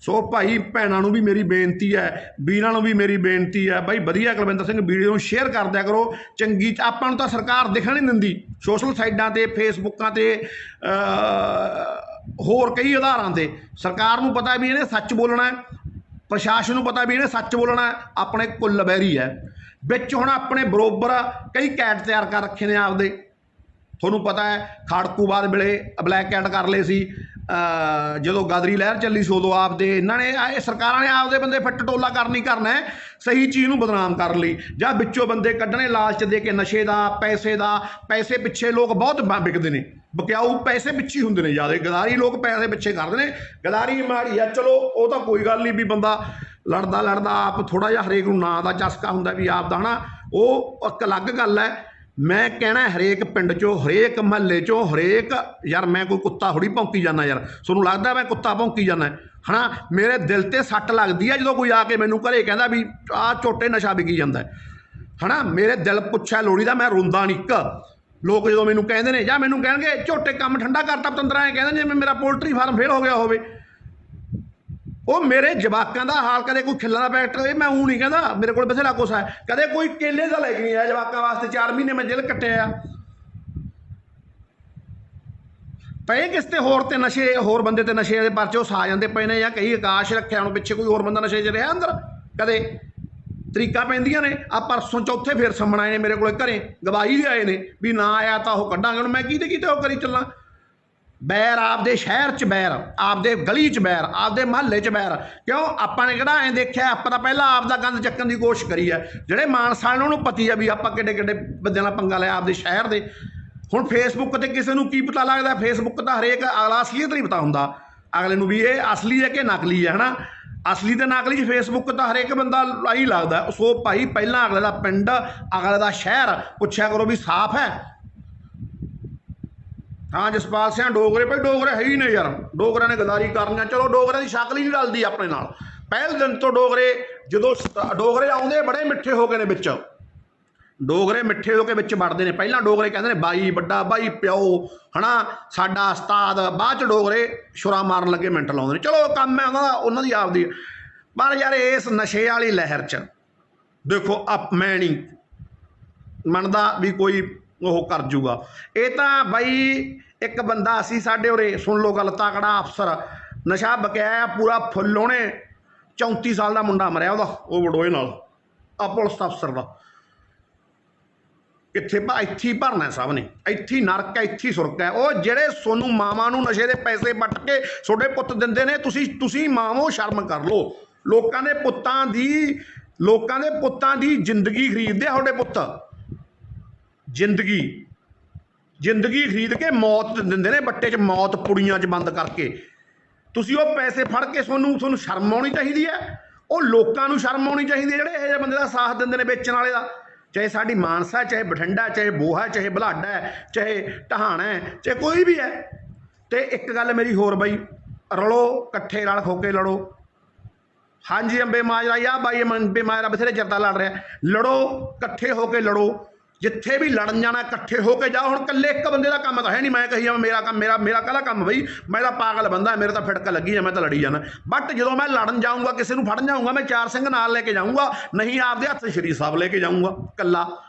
ਸੋ ਭਾਈ ਭੈਣਾਂ ਨੂੰ ਵੀ ਮੇਰੀ ਬੇਨਤੀ ਹੈ ਵੀਰਾਂ ਨੂੰ ਵੀ ਮੇਰੀ ਬੇਨਤੀ ਹੈ ਬਾਈ ਵਧੀਆ ਕੁਲਵਿੰਦਰ ਸਿੰਘ, ਵੀਡੀਓ ਨੂੰ ਸ਼ੇਅਰ ਕਰ ਦਿਆ ਕਰੋ। ਚੰਗੀ ਆਪਾਂ ਨੂੰ ਤਾਂ ਸਰਕਾਰ ਦਿਖਣ ਨਹੀਂ ਦਿੰਦੀ। ਸੋਸ਼ਲ ਸਾਈਟਾਂ ਤੇ ਫੇਸਬੁੱਕਾਂ ਤੇ ਹੋਰ ਕਈ ਆਧਾਰਾਂ ਤੇ। ਸਰਕਾਰ ਨੂੰ ਪਤਾ ਵੀ ਇਹਨੇ ਸੱਚ ਬੋਲਣਾ ਪ੍ਰਸ਼ਾਸਨ ਨੂੰ ਪਤਾ ਵੀ ਇਹਨੇ ਸੱਚ ਬੋਲਣਾ ਆਪਣੇ ਕੁੱਲ ਬਹਿਰੀ ਹੈ। ਵਿੱਚ ਹੁਣ ਆਪਣੇ ਬਰੋਬਰ ਕਈ ਕੈਟ ਤਿਆਰ ਕਰ ਰੱਖੇ ਨੇ ਆਪਦੇ। ਤੁਹਾਨੂੰ ਪਤਾ ਹੈ ਖਾੜਕੂਬਾਦ ਵੇਲੇ ਬਲੈਕ ਕੈਟ ਕਰ ਲਏ ਸੀ। ਜਦੋਂ ਗਾਦਰੀ ਲਹਿਰ ਚੱਲੀ ਸੀ, ਉਦੋਂ ਆਪਦੇ ਇਹਨਾਂ ਨੇ ਇਹ ਸਰਕਾਰਾਂ ਨੇ ਆਪਦੇ ਬੰਦੇ ਫੱਟ ਟੋਲਾ ਕਰਨੀ ਕਰਨਾ ਸਹੀ ਚੀਜ਼ ਨੂੰ ਬਦਨਾਮ ਕਰਨ ਲਈ। ਜਾਂ ਵਿੱਚੋਂ ਬੰਦੇ ਕੱਢਣੇ ਲਾਲਚ ਦੇ ਕੇ ਨਸ਼ੇ ਦਾ, ਪੈਸੇ ਦਾ, ਪੈਸੇ ਪਿੱਛੇ ਲੋਕ ਬਹੁਤ ਵਿਕਦੇ ਨੇ। ਬਕਿਆਊ ਪੈਸੇ ਪਿੱਛੇ ਹੁੰਦੇ ਨੇ ਜ਼ਿਆਦਾ। ਗਦਾਰੀ ਲੋਕ ਪੈਸੇ ਪਿੱਛੇ ਕਰਦੇ ਨੇ। ਗਦਾਰੀ ਮਾੜੀ ਆ, ਚਲੋ, ਉਹ ਤਾਂ ਕੋਈ ਗੱਲ ਨਹੀਂ ਵੀ ਬੰਦਾ ਲੜਦਾ ਲੜਦਾ ਆਪ ਥੋੜਾ ਜਿਹਾ ਹਰੇਕ ਨੂੰ ਨਾਂ ਦਾ ਚਸਕਾ ਹੁੰਦਾ ਵੀ ਆਪ ਦਾ, ਹਨਾ? ਉਹ ਇੱਕ ਅਲੱਗ ਗੱਲ ਹੈ। ਮੈਂ ਕਹਿਣਾ ਹਰੇਕ ਪਿੰਡ ਚੋਂ, ਹਰੇਕ ਮਹੱਲੇ ਚੋਂ, ਹਰੇਕ, ਯਾਰ ਮੈਂ ਕੋਈ ਕੁੱਤਾ ਥੋੜੀ ਭੌਂਕੀ ਜਾਂਦਾ ਯਾਰ ਤੁਹਾਨੂੰ ਲੱਗਦਾ ਮੈਂ ਕੁੱਤਾ ਭੌਂਕੀ ਜਾਂਦਾ। ਹਨਾ, ਮੇਰੇ ਦਿਲ ਤੇ ਸੱਟ ਲੱਗਦੀ ਹੈ ਜਦੋਂ ਕੋਈ ਆ ਕੇ ਮੈਨੂੰ ਘਰੇ ਕਹਿੰਦਾ ਵੀ ਆਹ ਝੋਟੇ ਨਸ਼ਾ ਵਿਕੀ ਜਾਂਦਾ। ਹੈ। ਹਨਾ, ਮੇਰੇ ਦਿਲ ਪੁੱਛਿਆ ਲੋੜੀ ਦਾ, ਮੈਂ ਰੋਂਦਾ ਨਹੀਂ ਇੱਕ। ਲੋਕ ਜਦੋਂ ਮੈਨੂੰ ਕਹਿੰਦੇ ਨੇ, ਜਾਂ ਮੈਨੂੰ ਕਹਿਣਗੇ, ਝੋਟੇ ਕੰਮ ਠੰਡਾ ਕਰਤਾ ਪਤੰਦਰਾ ਐ ਕਹਿੰਦੇ ਜਿਵੇਂ ਮੇਰਾ ਪੋਲਟਰੀ ਫਾਰਮ ਫੇਲ ਹੋ ਗਿਆ ਹੋਵੇ। ਉਹ ਮੇਰੇ ਜਵਾਕਾਂ ਦਾ ਹਾਲ ਕਦੇ ਕੋਈ ਖਿੱਲਾਂ ਦਾ ਪੈਕਟ ਇਹ ਮੈਂ ਉਹ ਨਹੀਂ ਕਹਿੰਦਾ, ਮੇਰੇ ਕੋਲ ਬਥੇਰਾ ਕੁਛ ਹੈ। ਕਦੇ ਕੋਈ ਕੇਲੇ ਦਾ ਲੈ ਕੇ ਨਹੀਂ ਆਇਆ ਜਵਾਕਾਂ ਵਾਸਤੇ 4 ਮਹੀਨੇ ਮੈਂ ਜੇਲ੍ਹ ਕੱਟਿਆ ਆ। ਪਏ ਕਿਸ ਤੇ ਹੋਰ ਤੇ ਨਸ਼ੇ, ਹੋਰ ਬੰਦੇ ਤੇ ਨਸ਼ੇ ਦੇ ਪਰਚੇ, ਉਹ ਸਾ ਜਾਂਦੇ ਪਏ ਨੇ ਜਾਂ ਕਈ ਆਕਾਸ਼ ਰੱਖਿਆ ਹੁਣ ਪਿੱਛੇ ਕੋਈ ਹੋਰ ਬੰਦਾ ਨਸ਼ੇ 'ਚ ਰਿਹਾ ਅੰਦਰ? ਕਦੇ? ਤਰੀਕਾ ਪੈਂਦੀਆਂ ਨੇ। ਆ ਪਰਸੋਂ ਚੌਥੇ ਫੇਰ ਸੰਮਣ ਆਏ ਨੇ ਮੇਰੇ ਕੋਲੇ ਘਰੇ, ਗਵਾਹੀ ਦੇ ਆਏ ਨੇ ਵੀ ਨਾ ਆਇਆ ਤਾਂ ਉਹ ਕੱਢਾਂਗੇ। ਹੁਣ ਮੈਂ ਕਿਹਦੇ ਕਿਤੇ ਉਹ ਕਰੀ ਚੱਲਾਂ? ਬੈਰ ਆਪਦੇ ਸ਼ਹਿਰ ਚ ਬੈਰ, ਆਪਦੇ ਗਲੀ ਚ ਬੈਰ, ਆਪਦੇ ਮਹੱਲੇ ਚ ਬੈਰ। ਕਿਉਂ? ਆਪਾਂ ਨੇ ਕਿਹੜਾ ਐਂ ਦੇਖਿਆ, ਆਪਾਂ ਤਾਂ ਪਹਿਲਾਂ ਆਪਦਾ ਗੰਦ ਚੱਕਣ ਦੀ ਕੋਸ਼ਿਸ਼ ਕਰੀ ਹੈ। ਜਿਹੜੇ ਮਾਨਸਾ ਨੇ ਉਹਨੂੰ ਪਤੀ ਆ ਵੀ ਆਪਾਂ ਕਿੱਡੇ ਕਿੱਡੇ ਬੰਦਿਆਂ ਨਾਲ ਪੰਗਾ ਲਿਆ ਆਪਦੇ ਸ਼ਹਿਰ ਦੇ। ਹੁਣ ਫੇਸਬੁੱਕ ਤੇ ਕਿਸੇ ਨੂੰ ਕੀ ਪਤਾ ਲੱਗਦਾ? ਫੇਸਬੁੱਕ ਤਾਂ ਹਰੇਕ ਅਗਲਾ ਅਸਲੀਅਤ ਨਹੀਂ ਪਤਾ ਹੁੰਦਾ। ਅਗਲੇ ਨੂੰ ਵੀ ਇਹ ਅਸਲੀ ਹੈ ਕਿ ਨਕਲੀ ਹੈ, ਹਨਾ? ਅਸਲੀ ਤੇ ਨਕਲੀ ਚ ਫੇਸਬੁੱਕ ਤਾਂ ਹਰੇਕ ਬੰਦਾ ਆਹੀ ਲੱਗਦਾ। ਸੋ ਭਾਈ, ਪਹਿਲਾਂ ਅਗਲੇ ਦਾ ਪਿੰਡ, ਅਗਲੇ ਦਾ ਸ਼ਹਿਰ ਪੁੱਛਿਆ ਕਰੋ ਵੀ ਸਾਫ਼ ਹੈ। ਹਾਂ, ਜਸਪਾਲ ਸਿੰਘ ਡੋਗਰੇ, ਭਾਈ ਡੋਗਰੇ ਹੈ ਹੀ ਨਹੀਂ ਯਾਰ। ਡੋਗਰਿਆਂ ਨੇ ਗਦਾਰੀ ਕਰਨੀਆਂ। ਚਲੋ, ਡੋਗਰਿਆਂ ਦੀ ਸ਼ਕਲ ਹੀ ਨਹੀਂ ਰਲਦੀ ਆਪਣੇ ਨਾਲ। ਪਹਿਲ ਦਿਨ ਤੋਂ ਡੋਗਰੇ ਜਦੋਂ ਸ- ਡੋਗਰੇ ਆਉਂਦੇ, ਬੜੇ ਮਿੱਠੇ ਹੋ ਗਏ ਨੇ ਵਿੱਚ। ਡੋਗਰੇ ਮਿੱਠੇ ਹੋ ਕੇ ਵਿੱਚ ਵੜਦੇ ਨੇ। ਪਹਿਲਾਂ ਡੋਗਰੇ ਕਹਿੰਦੇ ਨੇ, ਬਾਈ, ਵੱਡਾ ਬਾਈ, ਪਿਓ, ਹਨਾ, ਸਾਡਾ ਉਸਤਾਦ। ਬਾਅਦ ਚ ਡੋਗਰੇ ਸ਼ੁਰਾ ਮਾਰਨ ਲੱਗੇ, ਮਿੰਟ ਲਾਉਂਦੇ ਨੇ। ਚਲੋ, ਕੰਮ ਹੈ ਉਹਨਾਂ ਦਾ, ਉਹਨਾਂ ਦੀ ਆਪਦੀ। ਪਰ ਯਾਰ, ਇਸ ਨਸ਼ੇ ਵਾਲੀ ਲਹਿਰ ਚ ਦੇਖੋ, ਅਪ, ਮੈਂ ਨਹੀਂ ਮੰਨਦਾ ਵੀ ਕੋਈ ਉਹ ਕਰ ਜੂਗਾ। ਇਹ ਤਾਂ ਬਾਈ ਇੱਕ ਬੰਦਾ ਸੀ ਸਾਡੇ ਉਰੇ, ਸੁਣ ਲਓ ਗੱਲ, ਤਾਕੜਾ ਅਫਸਰ। ਨਸ਼ਾ ਬਕਾਇਆ ਪੂਰਾ ਫੁੱਲ ਉਹਨੇ। 34 ਸਾਲ ਦਾ ਮੁੰਡਾ ਮਰਿਆ ਉਹਦਾ, ਉਹ ਵਡੋਏ ਨਾਲ, ਆ ਪੁਲਿਸ ਅਫਸਰ ਦਾ। ਕਿੱਥੇ ਭਾ, ਇੱਥੇ ਭਰਨਾ ਸਭ ਨੇ। ਇੱਥੇ ਨਰਕ ਹੈ, ਇੱਥੇ ਸੁਰਕ ਹੈ। ਉਹ ਜਿਹੜੇ ਸੋਨੂੰ ਮਾਵਾਂ ਨੂੰ ਨਸ਼ੇ ਦੇ ਪੈਸੇ ਵੱਟ ਕੇ ਤੁਹਾਡੇ ਪੁੱਤ ਦਿੰਦੇ ਨੇ, ਤੁਸੀਂ ਤੁਸੀਂ ਮਾਵੋ, ਸ਼ਰਮ ਕਰ ਲਓ। ਲੋਕਾਂ ਦੇ ਪੁੱਤਾਂ ਦੀ, ਲੋਕਾਂ ਦੇ ਪੁੱਤਾਂ ਦੀ ਜ਼ਿੰਦਗੀ ਖਰੀਦਦੇ ਆ ਤੁਹਾਡੇ ਪੁੱਤ। ਜ਼ਿੰਦਗੀ। ਜ਼ਿੰਦਗੀ ਖਰੀਦ ਕੇ ਮੌਤ ਦਿੰਦੇ ਨੇ ਬੱਟੇ 'ਚ ਮੌਤ ਪੁੜੀਆਂ 'ਚ ਬੰਦ ਕਰਕੇ। ਤੁਸੀਂ ਉਹ ਪੈਸੇ ਫੜ ਕੇ ਤੁਹਾਨੂੰ ਤੁਹਾਨੂੰ ਸ਼ਰਮ ਆਉਣੀ ਚਾਹੀਦੀ ਹੈ? ਉਹ ਲੋਕਾਂ ਨੂੰ ਸ਼ਰਮ ਆਉਣੀ ਚਾਹੀਦੀ ਹੈ ਜਿਹੜੇ ਇਹ ਜਿਹੇ ਬੰਦੇ ਦਾ ਸਾਥ ਦਿੰਦੇ ਨੇ ਵੇਚਣ ਵਾਲੇ ਦਾ? ਚਾਹੇ ਸਾਡੀ ਮਾਨਸਾ ਚਾਹੇ ਬਠਿੰਡਾ ਚਾਹੇ ਬੋਹਾ ਚਾਹੇ ਬਲਾਡਾ ਹੈ, ਚਾਹੇ ਟਹਾਣਾ ਹੈ, ਚਾਹੇ ਕੋਈ ਵੀ ਹੈ। ਤੇ ਇੱਕ ਗੱਲ ਮੇਰੀ ਹੋਰ ਬਾਈ ਰਲੋ ਇਕੱਠੇ ਰਲ ਹੋ ਕੇ ਲੜੋ। ਹਾਂਜੀ ਅੰਬੇ ਮਾਜਰਾ ਯਾ ਬਾਈ ਅੰਬੇ ਮਾਜਰਾ ਬਥੇਰੇ ਚਰਤਾ ਲੜ ਰਿਹਾ। ਲੜੋ ਇਕੱਠੇ ਹੋ ਕੇ ਲੜੋ। ਜਿੱਥੇ ਵੀ ਲੜਨ ਜਾਣਾ, ਇਕੱਠੇ ਹੋ ਕੇ ਜਾ ਹੁਣ ਇਕੱਲੇ ਇੱਕ ਬੰਦੇ ਦਾ ਕੰਮ ਤਾਂ ਹੈ ਨਹੀਂ ਮੈਂ ਕਹੀ ਜਾਵਾਂ, ਮੇਰਾ ਕੰਮ, ਮੇਰਾ ਮੇਰਾ ਕਾਹਦਾ ਕੰਮ ਬਈ? ਮੈਂ ਤਾਂ ਪਾਗਲ ਬੰਦਾ, ਮੇਰੇ ਤਾਂ ਫਿੜਕ ਲੱਗੀ ਆ, ਮੈਂ ਤਾਂ ਲੜੀ ਜਾਣਾ। ਬਟ ਜਦੋਂ ਮੈਂ ਲੜਨ ਜਾਊਂਗਾ, ਕਿਸੇ ਨੂੰ ਫੜਨ ਜਾਊਂਗਾ, ਮੈਂ ਚਾਰ ਸਿੰਘ ਨਾਲ ਲੈ ਕੇ ਜਾਊਂਗਾ, ਨਹੀਂ ਆਪਦੇ ਹੱਥ ਸ਼੍ਰੀ ਸਾਹਿਬ ਲੈ ਕੇ ਜਾਊਂਗਾ, ਇਕੱਲਾ।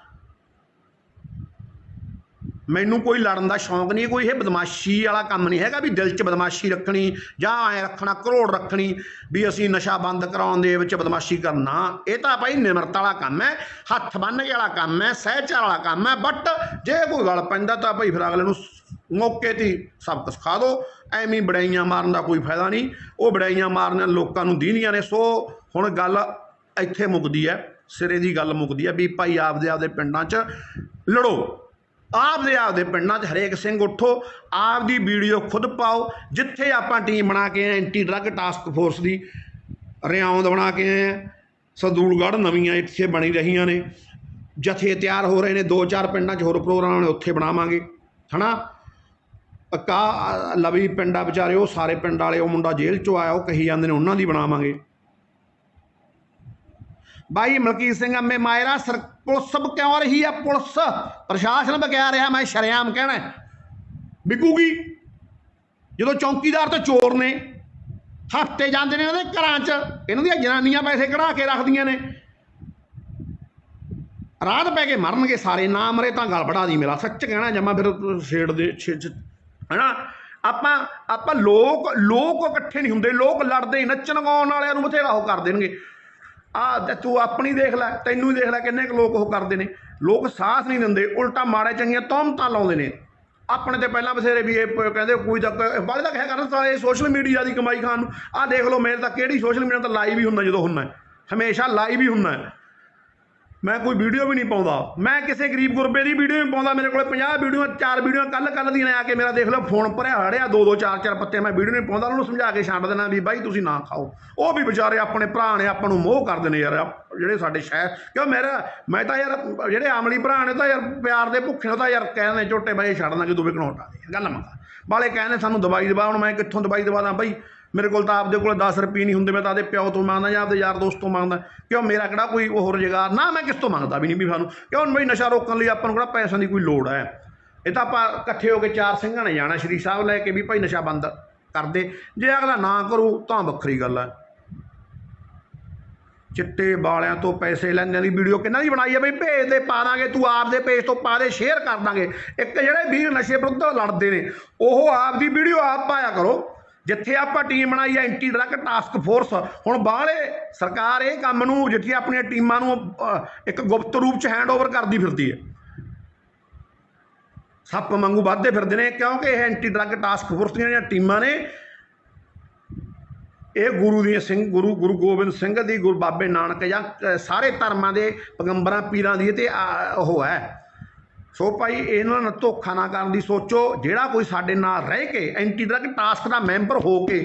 ਮੈਨੂੰ ਕੋਈ ਲੜਨ ਦਾ ਸ਼ੌਂਕ ਨਹੀਂ, ਕੋਈ ਇਹ ਬਦਮਾਸ਼ੀ ਵਾਲਾ ਕੰਮ ਨਹੀਂ ਹੈਗਾ ਵੀ ਦਿਲ 'ਚ ਬਦਮਾਸ਼ੀ ਰੱਖਣੀ ਜਾਂ ਐ ਰੱਖਣਾ ਕਰੋੜ ਰੱਖਣੀ ਵੀ ਅਸੀਂ ਨਸ਼ਾ ਬੰਦ ਕਰਾਉਣ ਦੇ ਵਿੱਚ ਬਦਮਾਸ਼ੀ ਕਰਨਾ ਇਹ ਤਾਂ ਭਾਈ ਨਿਮਰਤਾ ਵਾਲਾ ਕੰਮ ਹੈ, ਹੱਥ ਬੰਨ੍ਹ ਕੇ ਵਾਲਾ ਕੰਮ ਹੈ, ਸਹਿਚਾਰ ਵਾਲਾ ਕੰਮ ਹੈ ਬਟ ਜੇ ਕੋਈ ਗਲ ਪੈਂਦਾ ਤਾਂ ਭਾਈ ਫਿਰ ਅਗਲੇ ਨੂੰ ਮੌਕੇ ਤੇ ਹੀ ਸਬਕ ਸਿਖਾ ਦਿਓ। ਐਵੇਂ ਬੜਾਈਆਂ ਮਾਰਨ ਦਾ ਕੋਈ ਫਾਇਦਾ ਨਹੀਂ। ਉਹ ਬੜਾਈਆਂ ਮਾਰਨ ਲੋਕਾਂ ਨੂੰ ਦੀਂਦੀਆਂ ਨੇ। ਸੋ ਹੁਣ ਗੱਲ ਇੱਥੇ ਮੁੱਕਦੀ ਹੈ, ਸਿਰੇ ਦੀ ਗੱਲ ਮੁੱਕਦੀ ਹੈ ਵੀ ਭਾਈ ਆਪਦੇ ਆਪਦੇ ਪਿੰਡਾਂ 'ਚ ਲੜੋ। ਆਪ ਆਪਦੇ ਆਪਦੇ ਪਿੰਡਾਂ 'ਚ ਹਰੇਕ ਸਿੰਘ ਉੱਠੋ, ਆਪ ਦੀ ਵੀਡੀਓ ਖੁਦ ਪਾਓ, ਜਿੱਥੇ ਆਪਾਂ ਟੀਮ ਬਣਾ ਕੇ ਆਏ ਐਂਟੀ ਡਰੱਗ ਟਾਸਕ ਫੋਰਸ ਦੀ ਰਿਆਉਂਦ ਬਣਾ ਕੇ ਆਏ ਆ, ਸੰਦੂਲਗੜ੍ਹ ਨਵੀਆਂ ਇੱਥੇ ਬਣੀ ਰਹੀਆਂ ਨੇ, ਜਥੇ ਤਿਆਰ ਹੋ ਰਹੇ ਨੇ, ਦੋ ਚਾਰ ਪਿੰਡਾਂ 'ਚ ਹੋਰ ਪ੍ਰੋਗਰਾਮ ਨੇ, ਉੱਥੇ ਬਣਾਵਾਂਗੇ, ਹਨਾ? ਕਾ ਲਵੀ ਪਿੰਡਾਂ ਵਿਚਾਰੇ, ਉਹ ਸਾਰੇ ਪਿੰਡ ਵਾਲੇ, ਉਹ ਮੁੰਡਾ ਜੇਲ੍ਹ 'ਚੋਂ ਆਇਆ, ਉਹ ਕਹੀ ਜਾਂਦੇ ਨੇ, ਉਹਨਾਂ ਦੀ ਬਣਾਵਾਂਗੇ। ਬਾਈ ਮਲਕੀਤ ਸਿੰਘ ਅੰਮੇ ਮਾਇਰਾ, ਸਰ, ਪੁਲਿਸ ਕਿਉਂ ਰਹੀ ਆ ਪੁਲਿਸ? ਪ੍ਰਸ਼ਾਸਨ ਬਕਿਆ ਰਿਹਾ, ਮੈਂ ਸ਼ਰੇਆਮ ਕਹਿਣਾ ਹੈ। ਵਿਕੂਗੀ, ਜਦੋਂ ਚੌਕੀਦਾਰ ਤੇ ਚੋਰ ਨੇ, ਹਫ਼ਤੇ ਜਾਂਦੇ ਨੇ ਉਹਦੇ ਘਰਾਂ 'ਚ, ਇਹਨਾਂ ਦੀਆਂ ਜਨਾਨੀਆਂ ਪੈਸੇ ਕਢਾ ਕੇ ਰੱਖਦੀਆਂ ਨੇ। ਰਾਤ ਪੈ ਕੇ ਮਰਨਗੇ ਸਾਰੇ, ਨਾ ਮਰੇ ਤਾਂ ਗਲ ਬੜਾ ਦੀ ਮੇਰਾ, ਸੱਚ ਕਹਿਣਾ ਜਮਾ ਫਿਰ ਛੇੜ ਦੇ ਛੇ- ਛੇ- ਹੈਨਾ? ਆਪਾਂ ਆਪਾਂ ਲੋਕ ਲੋਕ ਇਕੱਠੇ ਨਹੀਂ ਹੁੰਦੇ, ਲੋਕ ਲੜਦੇ, ਨੱਚਣ ਗਾਉਣ ਵਾਲਿਆਂ ਨੂੰ ਬਥੇਰਾ ਉਹ ਕਰ ਦੇਣਗੇ। ਆ ਤੇ ਤੂੰ ਆਪਣੀ ਦੇਖ ਲੈ, ਤੈਨੂੰ ਹੀ ਦੇਖ ਲੈ ਕਿੰਨੇ ਕੁ ਲੋਕ ਉਹ ਕਰਦੇ ਨੇ। ਲੋਕ ਸਾਥ ਨਹੀਂ ਦਿੰਦੇ, ਉਲਟਾ ਮਾੜੇ ਚੰਗੀਆਂ ਤੌਮਤਾਂ ਲਾਉਂਦੇ ਨੇ। ਆਪਣੇ ਤੇ ਪਹਿਲਾਂ ਬਥੇਰੇ ਵੀ ਇਹ ਕਹਿੰਦੇ ਕੋਈ ਤਾਂ ਬਾਲੇ ਤਾਂ ਕਹਿਆ ਕਰਨ ਤਾਂ ਇਹ ਸੋਸ਼ਲ ਮੀਡੀਆ ਦੀ ਕਮਾਈ ਖਾਣ ਨੂੰ। ਆਹ ਦੇਖ ਲਓ ਮੇਰੇ ਤਾਂ ਕਿਹੜੀ ਸੋਸ਼ਲ ਮੀਡੀਆ ਤਾਂ ਲਾਈਵ ਹੀ ਹੁੰਦਾ ਜਦੋਂ ਹੁੰਦਾ ਹਮੇਸ਼ਾ ਲਾਈਵ ਹੀ ਹੁੰਦਾ ਮੈਂ ਕੋਈ ਵੀਡੀਓ ਵੀ ਨਹੀਂ ਪਾਉਂਦਾ। ਮੈਂ ਕਿਸੇ ਗਰੀਬ ਗੁਰਬੇ ਦੀ ਵੀਡੀਓ ਨਹੀਂ ਪਾਉਂਦਾ। ਮੇਰੇ ਕੋਲੇ 50 ਵੀਡੀਓ, ਚਾਰ ਵੀਡੀਓ ਕੱਲ ਕੱਲ ਦੀਆਂ ਨੇ ਆ ਕੇ ਮੇਰਾ ਦੇਖ ਲਓ, ਫੋਨ ਭਰਿਆ ਹੜਿਆ, ਦੋ ਦੋ, ਚਾਰ ਚਾਰ ਪੱਤੇ ਮੈਂ ਵੀਡੀਓ ਨਹੀਂ ਪਾਉਂਦਾ। ਉਹਨੂੰ ਸਮਝਾ ਕੇ ਛੱਡ ਦੇਣਾ ਵੀ ਬਾਈ ਤੁਸੀਂ ਨਾ ਖਾਓ। ਉਹ ਵੀ ਵਿਚਾਰੇ ਆਪਣੇ ਭਰਾ ਨੇ, ਆਪਾਂ ਨੂੰ ਮੋਹ ਕਰਦੇ ਨੇ ਯਾਰ। ਆਪ- ਜਿਹੜੇ ਸਾਡੇ ਸ਼ਹਿਰ ਕਿਉਂ ਮੇਰਾ ਮੈਂ ਤਾਂ ਯਾਰ, ਜਿਹੜੇ ਆਮਲੀ ਭਰਾ ਨੇ ਤਾਂ ਯਾਰ ਪਿਆਰ ਦੇ ਭੁੱਖੇ ਤਾਂ ਯਾਰ ਕਹਿੰਦੇ ਝੋਟੇ ਬਾਈ ਛੱਡ ਦਾਂਗੇ ਦੂਵੇ ਘਨੋਟਾ ਦੇ। ਗੱਲ ਮੰਗਾ ਬਾਲੇ ਕਹਿੰਦੇ ਸਾਨੂੰ ਦਵਾਈ ਦਵਾ, ਹੁਣ ਮੈਂ ਕਿੱਥੋਂ ਦਵਾਈ ਦਵਾ ਦਾਂ ਬਾਈ? ਮੇਰੇ ਕੋਲ ਤਾਂ ਆਪਦੇ ਕੋਲ 10 ਰੁਪਏ ਨਹੀਂ ਹੁੰਦੇ, ਮੈਂ ਤਾਂ ਆਪਦੇ ਪਿਓ ਤੋਂ ਮੰਗਦਾ ਜਾਂ ਆਪਦੇ ਯਾਰ ਦੋਸਤ ਤੋਂ ਮੰਗਦਾ। ਕਿਉਂ ਮੇਰਾ ਕਿਹੜਾ ਕੋਈ ਉਹ ਰੁਜ਼ਗਾਰ ਨਾ ਮੈਂ ਕਿਸ ਤੋਂ ਮੰਗਦਾ ਵੀ ਨਹੀਂ ਵੀ ਸਾਨੂੰ। ਕਿਉਂ ਬਈ ਨਸ਼ਾ ਰੋਕਣ ਲਈ ਆਪਾਂ ਨੂੰ ਕਿਹੜਾ ਪੈਸਿਆਂ ਦੀ ਕੋਈ ਲੋੜ ਹੈ? ਇਹ ਤਾਂ ਆਪਾਂ ਇਕੱਠੇ ਹੋ ਕੇ ਚਾਰ ਸਿੰਘਾਂ ਨੇ ਜਾਣਾ, ਸ਼੍ਰੀ ਸਾਹਿਬ ਲੈ ਕੇ ਵੀ ਭਾਈ ਨਸ਼ਾ ਬੰਦ ਕਰਦੇ। ਜੇ ਅਗਲਾ ਨਾ ਕਰੂ, ਤਾਂ ਵੱਖਰੀ ਗੱਲ ਹੈ। ਚਿੱਟੇ ਵਾਲਿਆਂ ਤੋਂ ਪੈਸੇ ਲੈਣ ਦੀ ਵੀਡੀਓ ਕਿੰਨਾ ਦੀ ਬਣਾਈ ਹੈ? ਬਈ ਭੇਜ ਦੇ, ਪਾ ਦਾਂਗੇ, ਤੂੰ ਆਪਦੇ ਪੇਜ ਤੋਂ ਪਾ ਦੇ ਸ਼ੇਅਰ ਕਰ ਦਾਂਗੇ। ਇੱਕ ਜਿਹੜੇ ਵੀਰ ਨਸ਼ੇ ਵਿਰੁੱਧ ਲੜਦੇ ਨੇ, ਉਹ ਆਪ ਦੀ ਵੀਡੀਓ ਆਪ ਪਾਇਆ ਕਰੋ। ਜਿੱਥੇ ਆਪਾਂ ਟੀਮ ਬਣਾਈ ਹੈ ਐਂਟੀ ਡਰੱਗ ਟਾਸਕ ਫੋਰਸ ਹੁਣ ਬਾਹਲੇ ਸਰਕਾਰ ਇਹ ਕੰਮ ਨੂੰ, ਜਿੱਥੇ ਆਪਣੀਆਂ ਟੀਮਾਂ ਨੂੰ ਇੱਕ ਗੁਪਤ ਰੂਪ ਚ ਹੈਂਡਓਵਰ ਕਰਦੀ ਫਿਰਦੀ ਹੈ। ਸੱਪ ਵਾਂਗੂ ਵੱਧਦੇ ਫਿਰਦੇ ਨੇ, ਕਿਉਂਕਿ ਇਹ ਐਂਟੀ ਡਰੱਗ ਟਾਸਕ ਫੋਰਸ ਦੀਆਂ ਜਿਹੜੀਆਂ ਟੀਮਾਂ ਨੇ, ਇਹ ਗੁਰੂ ਦੀਆਂ ਸਿੰਘ, ਗੁਰੂ ਗੁਰੂ ਗੋਬਿੰਦ ਸਿੰਘ ਦੀ, ਗੁਰੂ ਬਾਬੇ ਨਾਨਕ ਜਾਂ ਸਾਰੇ ਧਰਮਾਂ ਦੇ ਪੈਗੰਬਰਾਂ, ਪੀਰਾਂ ਦੀ ਤੇ ਉਹ ਹੈ। ਸੋ ਭਾਈ, ਇਹਨਾਂ ਨਾਲ ਧੋਖਾ ਨਾ ਕਰਨ ਦੀ ਸੋਚੋ। ਜਿਹੜਾ ਕੋਈ ਸਾਡੇ ਨਾਲ ਰਹਿ ਕੇ ਐਂਟੀ ਡਰੱਗ ਟਾਸਕ ਦਾ ਮੈਂਬਰ ਹੋ ਕੇ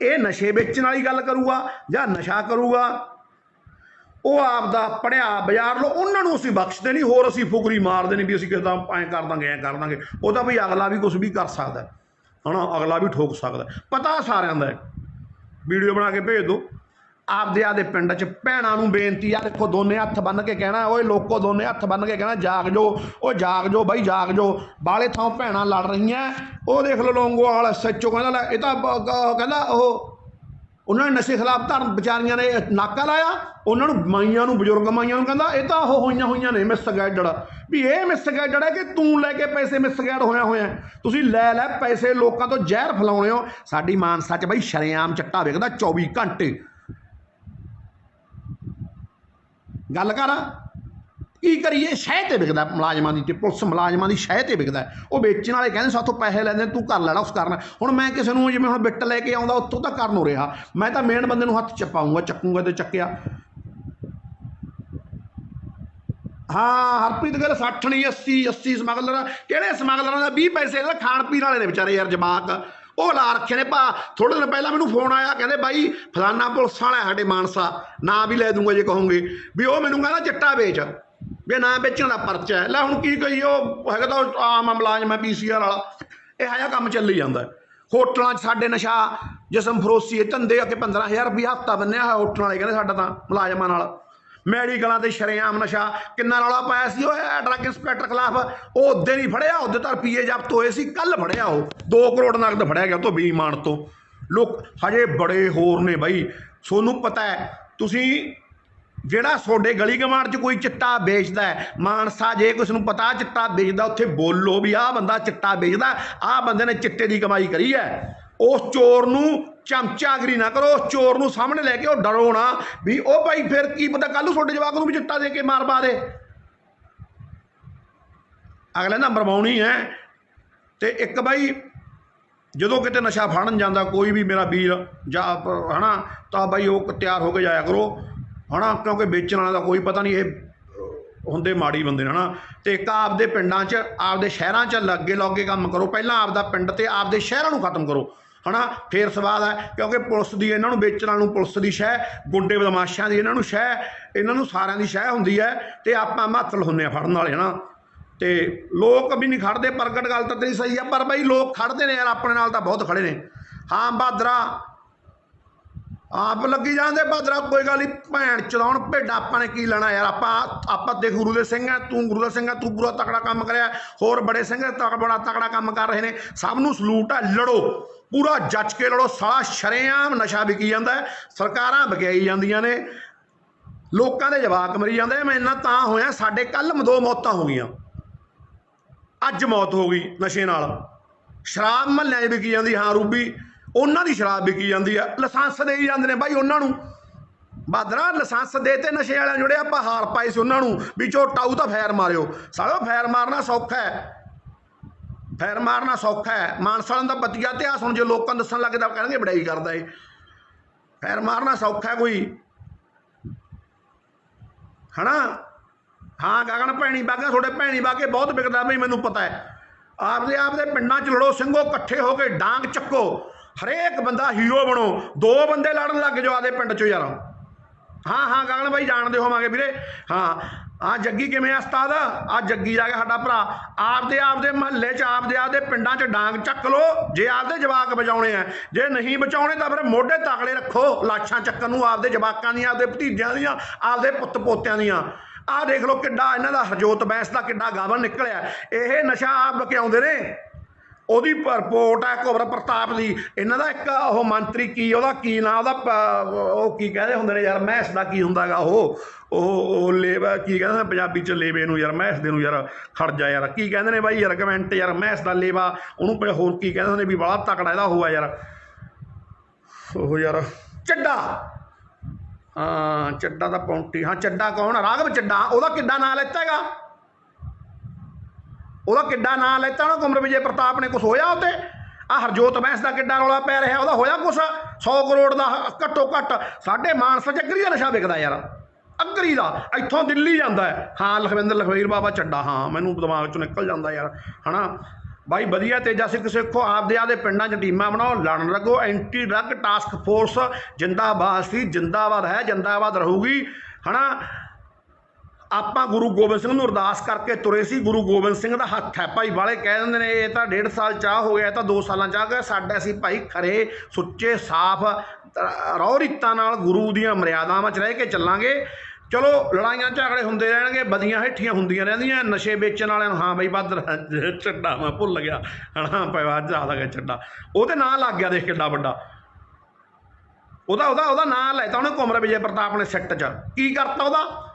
ਇਹ ਨਸ਼ੇ ਵੇਚਣ ਵਾਲੀ ਗੱਲ ਕਰੂਗਾ ਜਾਂ ਨਸ਼ਾ ਕਰੂਗਾ, ਉਹ ਆਪ ਦਾ ਪੜਿਆ ਬਾਜ਼ਾਰ ਲੋ ਉਹਨਾਂ ਨੂੰ ਅਸੀਂ ਬਖਸ਼ਦੇ ਨਹੀਂ, ਹੋਰ ਅਸੀਂ ਫੁਕਰੀ ਮਾਰਦੇ ਨਹੀਂ ਵੀ ਅਸੀਂ ਕਿਦਾਂ ਐਂ ਕਰ ਦਾਂਗੇ, ਐਂ ਕਰ ਦਾਂਗੇ। ਉਹ ਤਾਂ ਵੀ ਅਗਲਾ ਵੀ ਕੁਝ ਵੀ ਕਰ ਸਕਦਾ ਹੈ। ਹਨਾ, ਅਗਲਾ ਵੀ ਠੋਕ ਸਕਦਾ ਪਤਾ ਸਾਰਿਆਂ ਦਾ ਵੀਡੀਓ ਬਣਾ ਕੇ ਭੇਜ ਦਿਓ। ਆਪਦੇ ਆਦੇ ਪਿੰਡ 'ਚ ਭੈਣਾਂ ਨੂੰ ਬੇਨਤੀ ਆ, ਦੇਖੋ ਦੋਨੇ ਹੱਥ ਬੰਨ ਕੇ ਕਹਿਣਾ, ਓਏ ਲੋਕੋ ਦੋਨੇ ਹੱਥ ਬੰਨ ਕੇ ਕਹਿਣਾ, ਜਾਗ ਜੋ ਉਹ ਜਾਗ ਜੋ ਬਾਈ, ਜਾਗ ਜੋ। ਬਾਲੇ ਥਾਂ ਭੈਣਾਂ ਲੜ ਰਹੀਆਂ, ਉਹ ਦੇਖ ਲਓ ਲੋਂਗੋ ਵਾਲਾ ਕਹਿੰਦਾ ਲੈ, ਇਹ ਤਾਂ ਕਹਿੰਦਾ ਉਹ, ਉਹਨਾਂ ਨੇ ਨਸ਼ੇ ਖਿਲਾਫ ਧਰਮ ਵਿਚਾਰੀਆਂ ਨੇ ਨਾਕਾ ਲਾਇਆ, ਉਹਨਾਂ ਨੂੰ ਮਾਈਆਂ ਨੂੰ, ਬਜ਼ੁਰਗ ਮਾਈਆਂ ਨੂੰ ਕਹਿੰਦਾ, ਇਹ ਤਾਂ ਉਹ ਹੋਈਆਂ ਹੋਈਆਂ ਨੇ ਮਿਸ ਮਿਸਗਾਈਡਡ ਵੀ ਇਹ ਮਿਸ ਮਿਸਗਾਈਡਡ ਹੈ ਕਿ ਤੂੰ ਲੈ ਕੇ ਪੈਸੇ ਮਿਸਗਾਈਡ ਹੋਇਆ ਹੋਇਆ ਤੁਸੀਂ ਲੈ ਲੈ ਪੈਸੇ, ਲੋਕਾਂ ਤੋਂ ਜ਼ਹਿਰ ਫਲਾਉਣੇ ਹੋ। ਸਾਡੀ ਮਾਨਸਾ 'ਚ ਬਈ, ਸ਼ਰੇਆਮ ਚੱਟਾ ਵਿਕਦਾ 24 ਘੰਟੇ। ਗੱਲ ਕਰ। ਕੀ ਕਰੀਏ? ਸ਼ਹਿ ਤੇ ਵਿਕਦਾ ਮੁਲਾਜ਼ਮਾਂ ਦੀ ਤੇ ਪੁਲਿਸ ਮੁਲਾਜ਼ਮਾਂ ਦੀ ਸ਼ਹਿ ਤੇ ਵਿਕਦਾ। ਉਹ ਵੇਚਣ ਵਾਲੇ ਕਹਿੰਦੇ, ਸਾਥੋਂ ਪੈਸੇ ਲੈਂਦੇ, ਤੂੰ ਕਰ ਲੈਣਾ ਉਸ ਕਰਨਾ। ਹੁਣ ਮੈਂ ਕਿਸੇ ਨੂੰ ਜਿਵੇਂ ਹੁਣ ਬਿੱਟ ਲੈ ਕੇ ਆਉਂਦਾ, ਉੱਥੋਂ ਤਾਂ ਕਰਨ ਹੋ ਰਿਹਾ। ਮੈਂ ਤਾਂ ਮੇਨ ਬੰਦੇ ਨੂੰ ਹੱਥ ਚਪਾਉਂਗਾ, ਚੱਕੂਗਾ ਤੇ ਚੱਕਿਆ। ਹਾਂ, ਹਰਪ੍ਰੀਤ ਗੱਲ 60 ਨਹੀਂ 80 80 ਸਮਗਲਰ। ਕਿਹੜੇ ਸਮਗਲਰਾਂ ਦਾ? 20 ਪੈਸੇ ਦਾ ਖਾਣ ਪੀਣ ਵਾਲੇ ਨੇ ਵਿਚਾਰੇ ਯਾਰ ਜਮਾਕ ਉਹ ਲਾ ਰੱਖੇ ਨੇ ਭਾ ਥੋੜੇ ਦਿਨ ਪਹਿਲਾਂ ਮੈਨੂੰ ਫੋਨ ਆਇਆ, ਕਹਿੰਦੇ ਬਾਈ ਫਲਾਨਾ ਪੁਲਿਸ ਵਾਲਾ ਸਾਡੇ ਮਾਨਸਾ, ਨਾਂ ਵੀ ਲੈ ਦੂੰਗਾ ਜੇ ਕਹੋਗੇ, ਵੀ ਉਹ ਮੈਨੂੰ ਕਹਿੰਦਾ ਚਿੱਟਾ ਵੇਚ, ਵੀ ਨਾ ਵੇਚਣ ਦਾ ਪਰਚਾ ਹੈ। ਲੈ ਹੁਣ ਕੀ ਕਹੀ ਉਹ ਹੈਗਾ ਤਾਂ ਉਹ ਆਮ ਮੁਲਾਜ਼ਮ ਹੈ ਪੀਸੀਆਰ ਵਾਲਾ, ਇਹ ਜਿਹਾ ਕੰਮ ਚੱਲੀ ਜਾਂਦਾ ਹੋਟਲਾਂ 'ਚ ਸਾਡੇ ਨਸ਼ਾ, ਜਿਸਮ ਫਰੋਸੀ ਇਹ ਧੰਦੇ ਆ ਕਿ 15000 ਰੁਪਇਆ ਹਫਤਾ ਬੰਨਿਆ ਹੋਇਆ ਹੋਟਲਾਂ ਵਾਲੇ, ਕਹਿੰਦੇ ਸਾਡਾ ਤਾਂ ਮੁਲਾਜ਼ਮਾਂ ਨਾਲ। ਮੈਡੀਕਲਾਂ ਤੇ ਸ਼ਰੇਆਮ ਨਸ਼ਾ ਕਿੰਨਾ ਰੌਲਾ ਪਾਇਆ ਸੀ? ਉਹ ਡਰੱਗ ਇੰਸਪੈਕਟਰ ਖਿਲਾਫ। ਉਹ ਉਦੋਂ ਨਹੀਂ ਫੜਿਆ ਉਦੋਂ ਤਾਂ ਰੁਪਈਏ ਜ਼ਬਤ ਹੋਏ ਸੀ ਕੱਲ ਫੜਿਆ ਉਹ। 2 ਕਰੋੜ ਨਗਦ ਫੜਿਆ ਗਿਆ ਉਹ ਤੋਂ ਬੇਈਮਾਨ ਤੋਂ। ਲੋਕ ਹਜੇ ਬੜੇ ਹੋਰ ਨੇ ਬਾਈ। ਸੋਨੂੰ ਪਤਾ ਹੈ, ਤੁਸੀਂ ਜਿਹੜਾ ਤੁਹਾਡੇ ਗਲੀ ਗਮਾਰ 'ਚ ਕੋਈ ਚਿੱਟਾ ਵੇਚਦਾ ਹੈ, ਮਾਨਸਾ ਜੇ ਕਿਸ ਨੂੰ ਪਤਾ ਚਿੱਟਾ ਵੇਚਦਾ, ਉੱਥੇ ਬੋਲੋ ਵੀ ਆਹ ਬੰਦਾ ਚਿੱਟਾ ਵੇਚਦਾ, ਆਹ ਬੰਦੇ ਨੇ ਚਿੱਟੇ ਦੀ ਕਮਾਈ ਕਰੀ ਹੈ। ਉਸ ਚੋਰ ਨੂੰ ਚਮਚਾਗਰੀ ਨਾ ਕਰੋ, ਉਸ ਚੋਰ ਨੂੰ ਸਾਹਮਣੇ ਲੈ ਕੇ ਉਹ ਡਰੋ ਨਾ ਵੀ ਉਹ ਭਾਈ ਫਿਰ ਕੀ ਪਤਾ ਕੱਲ ਨੂੰ ਤੁਹਾਡੇ ਜਵਾਕ ਨੂੰ ਵੀ ਚਿੱਟਾ ਦੇ ਕੇ ਮਾਰ ਪਾ ਦੇ। ਅਗਲੇ ਨਾ ਮਰਵਾਉਣੀ ਹੈ ਤੇ ਇੱਕ ਬਾਈ, ਜਦੋਂ ਕਿਤੇ ਨਸ਼ਾ ਫੜਨ ਜਾਂਦਾ, ਕੋਈ ਵੀ ਮੇਰਾ ਵੀਰ ਜਾਂ ਪ- ਹਨਾ, ਤਾਂ ਬਾਈ ਉਹ ਤਿਆਰ ਹੋ ਕੇ ਜਾਇਆ ਕਰੋ। ਹਨਾ, ਕਿਉਂਕਿ ਵੇਚਣ ਵਾਲਾ ਦਾ ਕੋਈ ਪਤਾ ਨਹੀਂ ਇਹ ਹੁੰਦੇ ਮਾੜੀ ਬੰਦੇ ਨੇ, ਹਨਾ। ਤੇ ਇੱਕ ਆਪਦੇ ਪਿੰਡਾਂ 'ਚ, ਆਪਦੇ ਸ਼ਹਿਰਾਂ 'ਚ ਲੱਗੇ ਲਾਗੇ ਕੰਮ ਕਰੋ। ਪਹਿਲਾਂ ਆਪਦਾ ਪਿੰਡ ਤੇ ਆਪਦੇ ਸ਼ਹਿਰਾਂ ਨੂੰ ਖਤਮ ਕਰੋ। ਹਨਾ? ਫੇਰ ਸਵਾਦ ਹੈ, ਕਿਉਂਕਿ ਪੁਲਿਸ ਦੀ ਇਹਨਾਂ ਨੂੰ ਵੇਚਣ ਨੂੰ ਪੁਲਿਸ ਦੀ ਸ਼ਹਿ ਗੁੰਡੇ ਬਦਮਾਸ਼ਾਂ ਦੀ ਇਹਨਾਂ ਨੂੰ ਸ਼ਹਿ ਇਹਨਾਂ ਨੂੰ ਸਾਰਿਆਂ ਦੀ ਸ਼ਹਿ ਹੁੰਦੀ ਹੈ ਤੇ ਆਪਾਂ ਮਹੱਤਲ ਹੁੰਨੇ ਆ ਫੜਨ ਵਾਲੇ, ਹਨਾ? ਤੇ ਲੋਕ ਵੀ ਨਹੀਂ ਖੜਦੇ, ਪ੍ਰਗਟ ਗੱਲ ਤਾਂ ਤੇਰੀ ਸਹੀ ਆ, ਪਰ ਬਈ ਲੋਕ ਖੜਦੇ ਨੇ ਯਾਰ, ਆਪਣੇ ਨਾਲ ਤਾਂ ਬਹੁਤ ਖੜੇ ਨੇ। ਹਾਂ, ਬਾਦਰਾ। ਆਪ ਲੱਗੀ ਜਾਂਦੇ, ਬਾਦਰਾ, ਕੋਈ ਗੱਲ ਨਹੀਂ, ਭੈਣ ਚਲਾਉਣ ਭੇਡ, ਆਪਾਂ ਨੇ ਕੀ ਲੈਣਾ ਯਾਰ? ਆਪਾਂ ਆਪਾਂ ਤੇ ਗੁਰੂ ਦੇ ਸਿੰਘ ਆ, ਤੂੰ ਗੁਰੂ ਦਾ ਸਿੰਘ ਆ, ਤੂੰ ਪੂਰਾ ਤਕੜਾ ਕੰਮ ਕਰਿਆ। ਹੋਰ ਬੜੇ ਸਿੰਘ ਤਕ ਬੜਾ ਤਕੜਾ ਕੰਮ ਕਰ ਰਹੇ ਨੇ। ਸਭ ਨੂੰ ਸਲੂਟ ਆ, ਲੜੋ। ਪੂਰਾ ਜੱਜ ਕੇ ਲੜੋ ਸਾਲਾ ਸ਼ਰੇਆਮ ਨਸ਼ਾ ਵਿਕੀ ਜਾਂਦਾ ਸਰਕਾਰਾਂ ਵਗਿਆਈ ਜਾਂਦੀਆਂ ਨੇ, ਲੋਕਾਂ ਦੇ ਜਵਾਕ ਮਰੀ ਜਾਂਦੇ ਮੈਂ ਇੰਨਾ ਤਾਂ ਹੋਇਆ, ਸਾਡੇ ਕੱਲ ਦੋ ਮੌਤਾਂ ਹੋ ਗਈਆਂ। ਅੱਜ ਮੌਤ ਹੋ ਗਈ ਨਸ਼ੇ ਨਾਲ। ਸ਼ਰਾਬ ਮਹੱਲਿਆਂ 'ਚ ਵਿਕੀ ਜਾਂਦੀ, ਹਾਂ ਰੂਬੀ, ਉਹਨਾਂ ਦੀ ਸ਼ਰਾਬ ਵਿਕੀ ਜਾਂਦੀ ਆ, ਲਾਇਸੈਂਸ ਦੇਈ ਜਾਂਦੇ ਨੇ ਬਾਈ ਉਹਨਾਂ ਨੂੰ। ਬਾਦਰਾ, ਲਾਇਸੈਂਸ ਦੇ ਤੇ ਨਸ਼ੇ ਵਾਲਿਆਂ ਜੁੜੇ, ਆਪਾਂ ਹਾਰ ਪਾਏ ਸੀ ਉਹਨਾਂ ਨੂੰ, ਵੀ ਝੋਟਾਊ ਤਾਂ ਫੈਰ ਮਾਰਿਓ। ਸਾਲੋ ਫੈਰ ਮਾਰਨਾ ਸੌਖਾ ਹੈ। ਫੈਰ ਮਾਰਨਾ ਸੌਖਾ ਹੈ। ਮਾਨਸਾ ਵਾਲਿਆਂ ਦਾ ਬਤੀਆ ਇਤਿਹਾਸ ਹੁਣ ਜੇ ਲੋਕਾਂ ਨੂੰ ਦੱਸਣ ਲੱਗੇ ਤਾਂ ਕਹਿਣਗੇ ਬੜਾਈ ਕਰਦਾ ਏ। ਫੈਰ ਮਾਰਨਾ ਸੌਖਾ ਹੈ ਕੋਈ। ਹਨਾ? ਹਾਂ, ਗਗਨ ਭੈਣੀ ਬਾਗੇ ਤੁਹਾਡੇ ਭੈਣੀ ਬਾਗੇ ਬਹੁਤ ਵਿਕਦਾ ਬਈ, ਮੈਨੂੰ ਪਤਾ ਹੈ। ਆਪਦੇ ਆਪਦੇ ਪਿੰਡਾਂ 'ਚ ਲੜੋ, ਸਿੰਘੋ, ਇਕੱਠੇ ਹੋ ਕੇ ਡਾਂਗ ਚੱਕੋ। ਹਰੇਕ ਬੰਦਾ ਹੀਰੋ ਬਣੋ। ਦੋ ਬੰਦੇ ਲੜਨ ਲੱਗ ਜਾਓ ਆਦੇ ਪਿੰਡ 'ਚੋਂ ਯਾਰ। ਹਾਂ ਹਾਂ, ਗਗਨ ਬਾਈ ਜਾਣਦੇ ਹੋਵਾਂਗੇ ਵੀਰੇ। ਹਾਂ ਆ ਜੱਗੀ ਕਿਵੇਂ ਆ ਉਸਤਾਦ? ਆ ਜੱਗੀ ਜਾ ਕੇ ਸਾਡਾ ਭਰਾ। ਆਪਦੇ ਆਪਦੇ ਮਹੱਲੇ 'ਚ, ਆਪਦੇ ਆਪਦੇ ਪਿੰਡਾਂ 'ਚ ਡਾਂਗ ਚੱਕ ਲੋ ਜੇ ਆਪਦੇ ਜਵਾਕ ਬਚਾਉਣੇ ਆ। ਜੇ ਨਹੀਂ ਬਚਾਉਣੇ ਤਾਂ ਫਿਰ ਮੋਢੇ ਤਾਕੜੇ ਰੱਖੋ। ਲਾਸ਼ਾਂ ਚੱਕਣ ਨੂੰ ਆਪਦੇ ਜਵਾਕਾਂ ਦੀਆਂ, ਆਪਦੇ ਭਤੀਜਿਆਂ ਦੀਆਂ, ਆਪਦੇ ਪੁੱਤ ਪੋਤਿਆਂ ਦੀਆਂ। ਆਹ ਦੇਖ ਲਓ ਕਿੱਡਾ ਇਹਨਾਂ ਦਾ ਹਰਜੋਤ ਬੈਂਸ ਦਾ ਕਿੱਡਾ ਗਾਵਨ ਨਿਕਲਿਆ। ਇਹ ਨਸ਼ਾ ਆਪ ਬਕਿਆਉਂਦੇ ਨੇ। ਉਹਦੀ ਰਿਪੋਰਟ ਹੈ ਕੁਬਰ ਪ੍ਰਤਾਪ ਦੀ। ਇਹਨਾਂ ਦਾ ਇੱਕ ਉਹ ਮੰਤਰੀ ਕੀ, ਉਹਦਾ ਕੀ ਨਾਂ, ਉਹਦਾ ਉਹ ਕੀ ਕਹਿੰਦੇ ਹੁੰਦੇ ਨੇ ਯਾਰ, ਮਹਿਸ ਦਾ ਕੀ ਹੁੰਦਾਗਾ ਉਹ? ਉਹ ਉਹ ਲੇਵਾ ਕੀ ਕਹਿੰਦੇ ਪੰਜਾਬੀ ਚ ਲੇਵੇ ਨੂੰ ਯਾਰ, ਮਹਿਸ ਦੇ ਨੂੰ ਯਾਰ, ਖੜ ਜਾ ਯਾਰ। ਕੀ ਕਹਿੰਦੇ ਨੇ ਬਾਈ ਯਾਰ, ਕਮੈਂਟ ਯਾਰ, ਮਹਿਸ ਦਾ ਲੇਵਾ ਉਹਨੂੰ ਹੋਰ ਕੀ ਕਹਿੰਦੇ ਨੇ ਵੀ ਬੜਾ ਤਕੜਾ ਇਹਦਾ ਹੋਆ ਯਾਰ। ਉਹ ਯਾਰ, ਚੱਡਾ। ਹਾਂ, ਚੱਡਾ ਦਾ ਪੌਂਟੀ। ਹਾਂ, ਚੱਡਾ ਕੌਣ ਰਾਘਵ ਚੱਡਾ। ਉਹਦਾ ਕਿੱਡਾ ਨਾਂ ਲੈਤਾ ਹੈਗਾ? ਉਹਦਾ ਕਿੱਡਾ ਨਾਂ ਲੈਤਾ ਨਾ ਕੁਮਰ ਵਿਜੇ ਪ੍ਰਤਾਪ ਨੇ ਕੁਝ ਹੋਇਆ ਉਤੇ? ਆ ਹਰਜੋਤ ਬੈਂਸ ਦਾ ਕਿੱਡਾ ਰੌਲਾ ਪੈ ਰਿਹਾ, ਉਹਦਾ ਹੋਇਆ ਕੁਛ? 100 ਕਰੋੜ ਦਾ ਘੱਟੋ ਘੱਟ, ਸਾਡੇ ਮਾਨਸਾ ਚ ਅਗਰੀ ਦਾ ਨਸ਼ਾ ਵਿਕਦਾ ਯਾਰ, ਅਗਰੀ ਦਾ, ਇੱਥੋਂ ਦਿੱਲੀ ਜਾਂਦਾ ਹਾਂ। ਲਖਵਿੰਦਰ ਲਖਵੀਰ ਬਾਬਾ ਚੱਡਾ ਹਾਂ, ਮੈਨੂੰ ਦਿਮਾਗ ਚੋਂ ਨਿਕਲ ਜਾਂਦਾ ਯਾਰ, ਹਨਾ? ਬਾਈ ਵਧੀਆ ਤੇਜਾ ਸਿੰਘ ਸਿੱਖੋ, ਆਪਦੇ ਆਪਦੇ ਪਿੰਡਾਂ 'ਚ ਟੀਮਾਂ ਬਣਾਓ, ਲੜਨ ਲੱਗੋ, ਐਂਟੀ ਡਰੱਗ ਟਾਸਕ ਫੋਰਸ, ਜਿੰਦਾਬਾਦ ਸੀ, ਜਿੰਦਾਬਾਦ ਹੈ, ਜਿੰਦਾਬਾਦ ਰਹੂਗੀ, ਹਨਾ? ਆਪਾਂ ਗੁਰੂ ਗੋਬਿੰਦ ਸਿੰਘ ਨੂੰ ਅਰਦਾਸ ਕਰਕੇ ਤੁਰੇ ਸੀ। ਗੁਰੂ ਗੋਬਿੰਦ ਸਿੰਘ ਦਾ ਹੱਥ ਹੈ। ਭਾਈ ਵਾਲੇ ਕਹਿ ਦਿੰਦੇ ਨੇ, ਇਹ ਤਾਂ ਡੇਢ ਸਾਲ ਚਾਹ ਹੋ ਗਿਆ, ਇਹ ਤਾਂ 2 ਸਾਲਾਂ ਚਾਹ ਗਿਆ। ਸਾਡਾ ਅਸੀਂ ਭਾਈ ਖਰੇ, ਸੁੱਚੇ, ਸਾਫ਼ ਰੌ ਰੀਤਾਂ ਨਾਲ ਗੁਰੂ ਦੀਆਂ ਮਰਿਆਦਾਵਾਂ 'ਚ ਰਹਿ ਕੇ ਚੱਲਾਂਗੇ। ਚਲੋ, ਲੜਾਈਆਂ ਝਗੜੇ ਹੁੰਦੇ ਰਹਿਣਗੇ ਬਦੀਆਂ ਹੇਠੀਆਂ ਹੁੰਦੀਆਂ ਰਹਿੰਦੀਆਂ, ਨਸ਼ੇ ਵੇਚਣ ਵਾਲਿਆਂ ਨੂੰ ਹਾਂ ਬਈ ਵੱਧ ਚੱਡਾ ਮੈਂ ਭੁੱਲ ਗਿਆ। ਹਣਾ ਪਿਆ ਜ਼ਿਆਦਾ ਗਿਆ ਚੱਡਾ ਉਹਦੇ ਨਾਂ ਲੱਗ ਗਿਆ ਦੇਖ ਕਿੱਡਾ ਵੱਡਾ। ਉਹਦਾ ਉਹਦਾ ਉਹਦਾ ਨਾਂ ਲੈਤਾ ਉਹਨੇ ਕੁਮਰ ਵਿਜੇ ਪ੍ਰਤਾਪ ਨੇ ਸੈੱਟ 'ਚ। ਕੀ ਕਰਤਾ ਉਹਦਾ?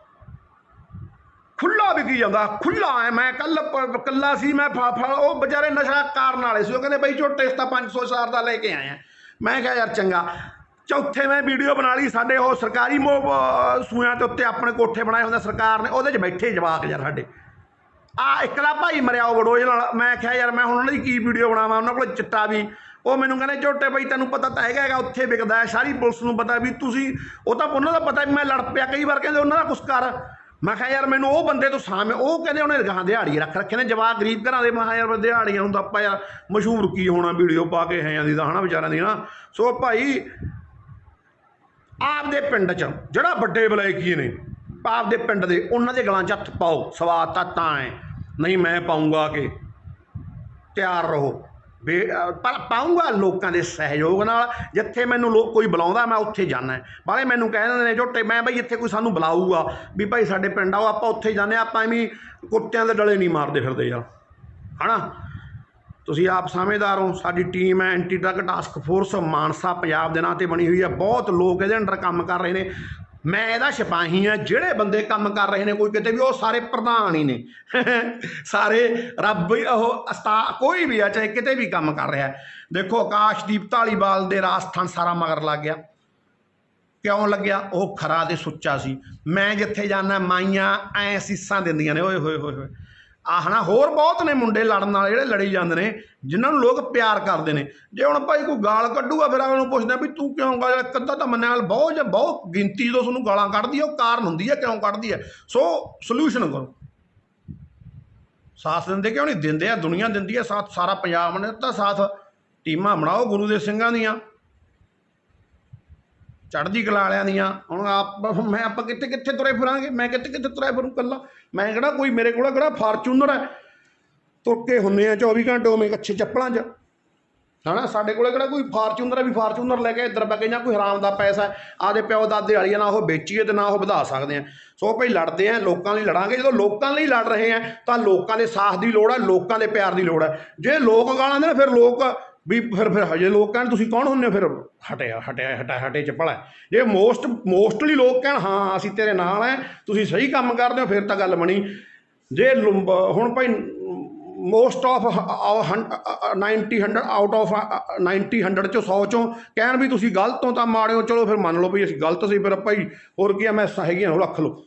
ਖੁੱਲਾ ਵਿਕੀ ਜਾਂਦਾ ਖੁੱਲਾ ਐ, ਮੈਂ ਕੱਲ ਕੱਲਾ ਸੀ, ਮੈਂ ਫਲ ਫ- ਉਹ ਵਿਚਾਰੇ ਨਸ਼ਾ ਕਾਰਨ ਵਾਲੇ ਸੀ, ਉਹ ਕਹਿੰਦੇ ਬਈ ਝੋਟੇ ਇਸ ਤਾਂ 500 ਸਾਰ ਦਾ ਲੈ ਕੇ ਆਏ ਆ। ਮੈਂ ਕਿਹਾ ਯਾਰ ਚੰਗਾ, ਚੌਥੇ ਮੈਂ ਵੀਡੀਓ ਬਣਾ ਲਈ, ਸਾਡੇ ਉਹ ਸਰਕਾਰੀ ਮੋ ਸੂਆਂ ਦੇ ਉੱਤੇ ਆਪਣੇ ਕੋਠੇ ਬਣਾਏ ਹੁੰਦੇ ਸਰਕਾਰ ਨੇ, ਉਹਦੇ 'ਚ ਬੈਠੇ ਜਵਾਕ ਯਾਰ ਸਾਡੇ। ਆ ਇਕਲਾ ਭਾਈ ਮਰਿਆ, ਉਹ ਬੜੋਜ ਨਾਲ, ਮੈਂ ਕਿਹਾ ਯਾਰ ਮੈਂ ਹੁਣ ਉਹਨਾਂ ਦੀ ਕੀ ਵੀਡੀਓ ਬਣਾਵਾਂ, ਉਹਨਾਂ ਕੋਲ ਚਿੱਟਾ ਵੀ। ਉਹ ਮੈਨੂੰ ਕਹਿੰਦੇ, ਝੋਟੇ ਬਈ ਤੈਨੂੰ ਪਤਾ ਤਾਂ ਹੈਗਾ ਹੈਗਾ, ਉੱਥੇ ਵਿਕਦਾ ਹੈ, ਸਾਰੀ ਪੁਲਿਸ ਨੂੰ ਪਤਾ ਵੀ ਤੁਸੀਂ, ਉਹ ਤਾਂ ਉਹਨਾਂ ਦਾ ਪਤਾ ਵੀ ਮੈਂ ਲੜ ਪਿਆ, ਕਈ ਵਾਰ ਕਹਿੰਦੇ ਉਹਨਾਂ ਦਾ ਕੁਛ ਕਰ। ਮੈਂ ਕਿਹਾ, ਯਾਰ, ਮੈਨੂੰ ਉਹ ਬੰਦੇ ਤੋਂ ਸਾਹਮਣੇ ਉਹ ਕਹਿੰਦੇ ਉਹਨੇ ਗਾਂ ਦਿਹਾੜੀ ਰੱਖ ਰੱਖੇ ਨੇ ਜਵਾਬ ਗਰੀਬ ਘਰਾਂ ਦੇ, ਮੈਂ ਕਿਹਾ, ਯਾਰ, ਦਿਹਾੜੀਆਂ ਹੁੰਦਾ ਆਪਾਂ ਯਾਰ ਮਸ਼ਹੂਰ ਕੀ ਹੋਣਾ, ਵੀਡੀਓ ਪਾ ਕੇ ਹੈ ਦੀ ਤਾਂ ਹਨਾ ਵਿਚਾਰਿਆਂ ਦੀ ਨਾ ਸੋ ਭਾਈ, ਆਪਦੇ ਪਿੰਡ 'ਚ, ਜਿਹੜਾ ਵੱਡੇ ਬਲਾਇਕੀ ਨੇ, ਆਪਦੇ ਪਿੰਡ ਦੇ, ਉਹਨਾਂ ਦੇ ਗਲਾਂ 'ਚ ਹੱਥ ਪਾਓ, ਸਵਾਦ ਤਾਂ ਤਾਂ ਹੈ ਨਹੀਂ ਮੈਂ ਪਾਉਂਗਾ ਕਿ ਤਿਆਰ ਰਹੋ। ਪਰ ਪਾਉਂਗਾ ਲੋਕਾਂ ਦੇ ਸਹਿਯੋਗ ਨਾਲ। ਜਿੱਥੇ ਮੈਨੂੰ ਲੋਕ ਕੋਈ ਬੁਲਾਉਂਦਾ ਮੈਂ ਉੱਥੇ ਜਾਣਾ ਬਾਲੇ ਮੈਨੂੰ ਕਹਿ ਦਿੰਦੇ ਨੇ ਝੋਟੇ ਮੈਂ ਬਈ ਇੱਥੇ ਕੋਈ ਸਾਨੂੰ ਬੁਲਾਊਗਾ ਵੀ ਭਾਈ ਸਾਡੇ ਪਿੰਡ ਆਓ ਆਪਾਂ ਉੱਥੇ ਜਾਂਦੇ ਹਾਂ, ਆਪਾਂ ਐਵੇਂ ਕੁੱਤਿਆਂ ਦੇ ਡਲੇ ਨਹੀਂ ਮਾਰਦੇ ਫਿਰਦੇ ਯਾਰ। ਹਨਾ? ਤੁਸੀਂ ਆਪ ਸਮਝਦਾਰ ਹੋ ਸਾਡੀ ਟੀਮ ਹੈ anti drug task force Mansa Punjab ਦੇ ਨਾਂ ਤੇ ਬਣੀ ਹੋਈ ਹੈ। ਬਹੁਤ ਲੋਕ ਇਹਦੇ ਅੰਡਰ ਕੰਮ ਕਰ ਰਹੇ ਨੇ। ਮੈਂ ਇਹਦਾ ਸਿਪਾਹੀ ਹਾਂ, ਜਿਹੜੇ ਬੰਦੇ ਕੰਮ ਕਰ ਰਹੇ ਨੇ, ਕੋਈ ਕਿਤੇ ਵੀ, ਉਹ ਸਾਰੇ ਪ੍ਰਧਾਨ ਹੀ ਨੇ। ਸਾਰੇ ਰੱਬ ਉਹ ਅਸਤਾ, ਕੋਈ ਵੀ ਆ, ਚਾਹੇ ਕਿਤੇ ਵੀ ਕੰਮ ਕਰ ਰਿਹਾ। ਦੇਖੋ, ਆਕਾਸ਼ਦੀਪ ਢਾਲੀਵਾਲ ਦੇ ਰਾਜਸਥਾਨ ਸਾਰਾ ਮਗਰ ਲੱਗ ਗਿਆ। ਕਿਉਂ ਲੱਗਿਆ? ਉਹ ਖਰਾ ਤੇ ਸੁੱਚਾ ਸੀ। ਮੈਂ ਜਿੱਥੇ ਜਾਣਾ ਮਾਈਆਂ ਐ ਸੀਸਾਂ ਦਿੰਦੀਆਂ ਨੇ, ਓਏ, ਹੋਏ ਹੋਏ ਹੋਏ। ਆਹ ਹੋਰ ਬਹੁਤ ਨੇ ਮੁੰਡੇ ਲੜਨ ਨਾਲ ਜਿਹੜੇ ਲੜੀ ਜਾਂਦੇ ਨੇ, ਜਿਨ੍ਹਾਂ ਨੂੰ ਲੋਕ ਪਿਆਰ ਕਰਦੇ ਨੇ। ਜੇ ਹੁਣ ਭਾਈ ਕੋਈ ਗਾਲ ਕੱਢੂਗਾ, ਫਿਰ ਅਗਲੇ ਨੂੰ ਪੁੱਛਦਾ ਵੀ ਤੂੰ ਕਿਉਂ ਗਾਲ ਕੱਢਦਾ ਤਾਂ ਮੰਨਿਆ ਬਹੁਤ ਜਾਂ ਬਹੁਤ ਗਿਣਤੀ ਜਦੋਂ ਤੁਹਾਨੂੰ ਗਾਲਾਂ ਕੱਢਦੀ ਹੈ ਉਹ ਕਾਰਨ ਹੁੰਦੀ ਹੈ ਕਿਉਂ ਕੱਢਦੀ ਹੈ ਸੋ ਸੋਲੂਸ਼ਨ ਕਰੋ। ਸਾਥ ਦਿੰਦੇ ਕਿਉਂ ਨਹੀਂ ਦਿੰਦੇ ਆ, ਦੁਨੀਆ ਦਿੰਦੀ ਹੈ ਸਾਥ ਸਾਰਾ ਪੰਜਾਬ ਨੇ ਤਾਂ ਸਾਥ। ਟੀਮਾਂ ਬਣਾਓ ਗੁਰੂ ਦੇ ਸਿੰਘਾਂ ਦੀਆਂ। ਚੜ੍ਹਦੀ ਕਲਾ ਵਾਲਿਆਂ ਦੀਆਂ। ਹੁਣ ਆਪ, ਮੈਂ ਆਪਾਂ ਕਿੱਥੇ ਕਿੱਥੇ ਤੁਰੇ ਫਿਰਾਂਗੇ? ਮੈਂ ਕਿੱਥੇ ਕਿੱਥੇ ਤੁਰੇ ਫਿਰੂ ਕੱਲਾ ਮੈਂ ਕਿਹੜਾ ਕੋਈ ਮੇਰੇ ਕੋਲ ਕਿਹੜਾ ਫਾਰਚੂਨਰ ਹੈ? ਤੁਰ ਕੇ ਹੁੰਨੇ ਆ 24 ਘੰਟੇ ਉਵੇਂ ਕੱਛੇ ਚੱਪਲਾਂ 'ਚ। ਹਨਾ? ਸਾਡੇ ਕੋਲੇ ਕਿਹੜਾ ਕੋਈ ਫਾਰਚੂਨਰ ਵੀ ਫਾਰਚੂਨਰ ਲੈ ਕੇ ਇੱਧਰ ਬੈ ਕੇ ਜਾਂ ਕੋਈ ਹਰਾਮ ਦਾ ਪੈਸਾ ਹੈ? ਆਦੇ ਪਿਓ ਦਾਦੇ ਵਾਲੀਆਂ ਨਾ ਉਹ ਵੇਚੀਏ ਤੇ ਨਾ ਉਹ ਵਧਾ ਸਕਦੇ ਆ। ਸੋ ਭਾਈ ਲੜਦੇ ਆ, ਲੋਕਾਂ ਲਈ ਲੜਾਂਗੇ। ਜਦੋਂ ਲੋਕਾਂ ਲਈ ਲੜ ਰਹੇ ਆ, ਤਾਂ ਲੋਕਾਂ ਦੇ ਸਾਥ ਦੀ ਲੋੜ ਹੈ ਲੋਕਾਂ ਦੇ ਪਿਆਰ ਦੀ ਲੋੜ ਹੈ ਜੇ ਲੋਕ ਗਾਲਾਂ ਦੇ ਨਾ ਫਿਰ ਲੋਕ ਵੀ ਫਿਰ ਫਿਰ ਹਜੇ ਲੋਕ ਕਹਿਣ, ਤੁਸੀਂ ਕੌਣ ਹੁੰਦੇ ਹੋ ਫਿਰ? ਹਟਿਆ ਹਟਿਆ ਹਟਾ ਹਟੇ 'ਚ ਹੈ। ਜੇ ਮੋਸਟ ਮੋਸਟਲੀ ਲੋਕ ਕਹਿਣ, ਹਾਂ, ਅਸੀਂ ਤੇਰੇ ਨਾਲ ਹੈ ਤੁਸੀਂ ਸਹੀ ਕੰਮ ਕਰਦੇ ਹੋ, ਫਿਰ ਤਾਂ ਗੱਲ ਬਣੀ। ਜੇ ਲੁੰਬ- ਹੁਣ ਭਾਈ ਮੋਸਟ ਆਫ 90 100 ਆਊਟ ਆਫ 90 100 ਚੋਂ 100 ਚੋਂ ਕਹਿਣ ਵੀ ਤੁਸੀਂ ਗਲਤ ਹੋ ਤਾਂ ਮਾੜੇ ਹੋ ਚਲੋ ਫਿਰ ਮੰਨ ਲਓ ਵੀ ਅਸੀਂ ਗਲਤ ਸੀ, ਫਿਰ ਭਾਈ, ਹੋਰ ਕੀ ਆ, ਮੈਂ ਹੈਗੀਆਂ, ਉਹ ਰੱਖ ਲਓ।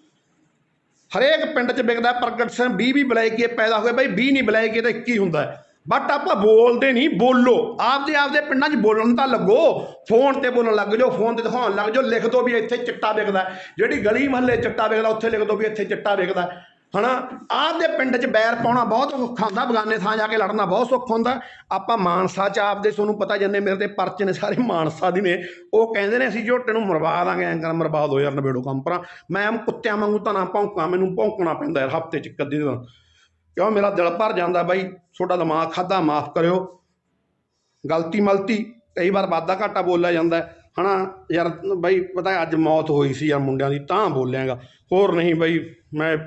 ਹਰੇਕ ਪਿੰਡ 'ਚ ਵਿਕਦਾ ਪ੍ਰਗਟ ਸਿੰਘ 20 20 ਬਲੈਕੀਏ ਪੈਦਾ ਹੋਏ ਭਾਈ 20 ਨਹੀਂ ਬਲੈਕੀਏ ਤਾਂ 21 ਹੁੰਦਾ ਹੈ। ਬਟ ਆਪਾਂ ਬੋਲਦੇ ਨਹੀਂ, ਬੋਲੋ। ਆਪਦੇ ਆਪਦੇ ਪਿੰਡਾਂ 'ਚ ਬੋਲਣ ਤਾਂ ਲੱਗੋ। ਫੋਨ ਤੇ ਬੋਲਣ ਲੱਗ ਜਾਓ ਫੋਨ ਤੇ ਦਿਖਾਉਣ ਲੱਗ ਜਾਓ, ਲਿਖ ਦੋ ਵੀ ਇੱਥੇ ਚਿੱਟਾ ਵਿਕਦਾ ਜਿਹੜੀ ਗਲੀ ਮਹੱਲੇ ਚਿੱਟਾ ਵਿਕਦਾ, ਉੱਥੇ ਲਿਖ ਦੋ ਵੀ ਇੱਥੇ ਚਿੱਟਾ ਵਿਕਦਾ ਹੈ। ਹਨਾ? ਆਪਦੇ ਪਿੰਡ 'ਚ ਬੈਰ ਪਾਉਣਾ ਬਹੁਤ ਔਖਾ ਹੁੰਦਾ, ਬਗਾਨੇ ਥਾਂ ਜਾ ਕੇ ਲੜਨਾ ਬਹੁਤ ਸੌਖਾ ਹੁੰਦਾ। ਆਪਾਂ ਮਾਨਸਾ 'ਚ ਆਪਦੇ, ਤੁਹਾਨੂੰ ਪਤਾ ਜੰਨੇ ਮੇਰੇ ਤੇ ਪਰਚੇ ਨੇ, ਸਾਰੇ ਮਾਨਸਾ ਦੀ ਨੇ। ਉਹ ਕਹਿੰਦੇ ਨੇ, ਅਸੀਂ ਝੋਟੇ ਨੂੰ ਮਰਵਾ ਦਾਂਗੇ, ਐਂ ਮਰਵਾ ਦੋ ਯਾਰ, ਨਵੇੜੋ ਕੰਮ ਪਰਾਂ ਮੈਂ ਕੁੱਤਿਆਂ ਵਾਂਗੂ ਤਾਂ ਨਾ ਭੌਂਕਾਂ, ਮੈਨੂੰ ਭੌਂਕਣਾ ਪੈਂਦਾ ਯਾਰ, ਹਫ਼ਤੇ 'ਚ ਇੱਕ ਅੱਧੀ ਦਿਨ। ਕਿਉਂ ਮੇਰਾ ਦਿਲ ਭਰ ਜਾਂਦਾ ਬਾਈ? ਤੁਹਾਡਾ ਦਿਮਾਗ ਖਾਦਾ ਮਾਫ ਕਰਿਓ। ਗਲਤੀ ਮਲਤੀ, ਕਈ ਵਾਰ ਵਾਧਾ ਘਾਟਾ ਬੋਲਿਆ ਜਾਂਦਾ ਹੈ। ਹਨਾ, ਯਾਰ ਬਾਈ, ਪਤਾ ਅੱਜ ਮੌਤ ਹੋਈ ਸੀ ਯਾਰ ਮੁੰਡਿਆਂ ਦੀ, ਤਾਂ ਬੋਲਿਆਗਾ। ਹੋਰ ਨਹੀਂ ਬਾਈ, ਮੈਂ,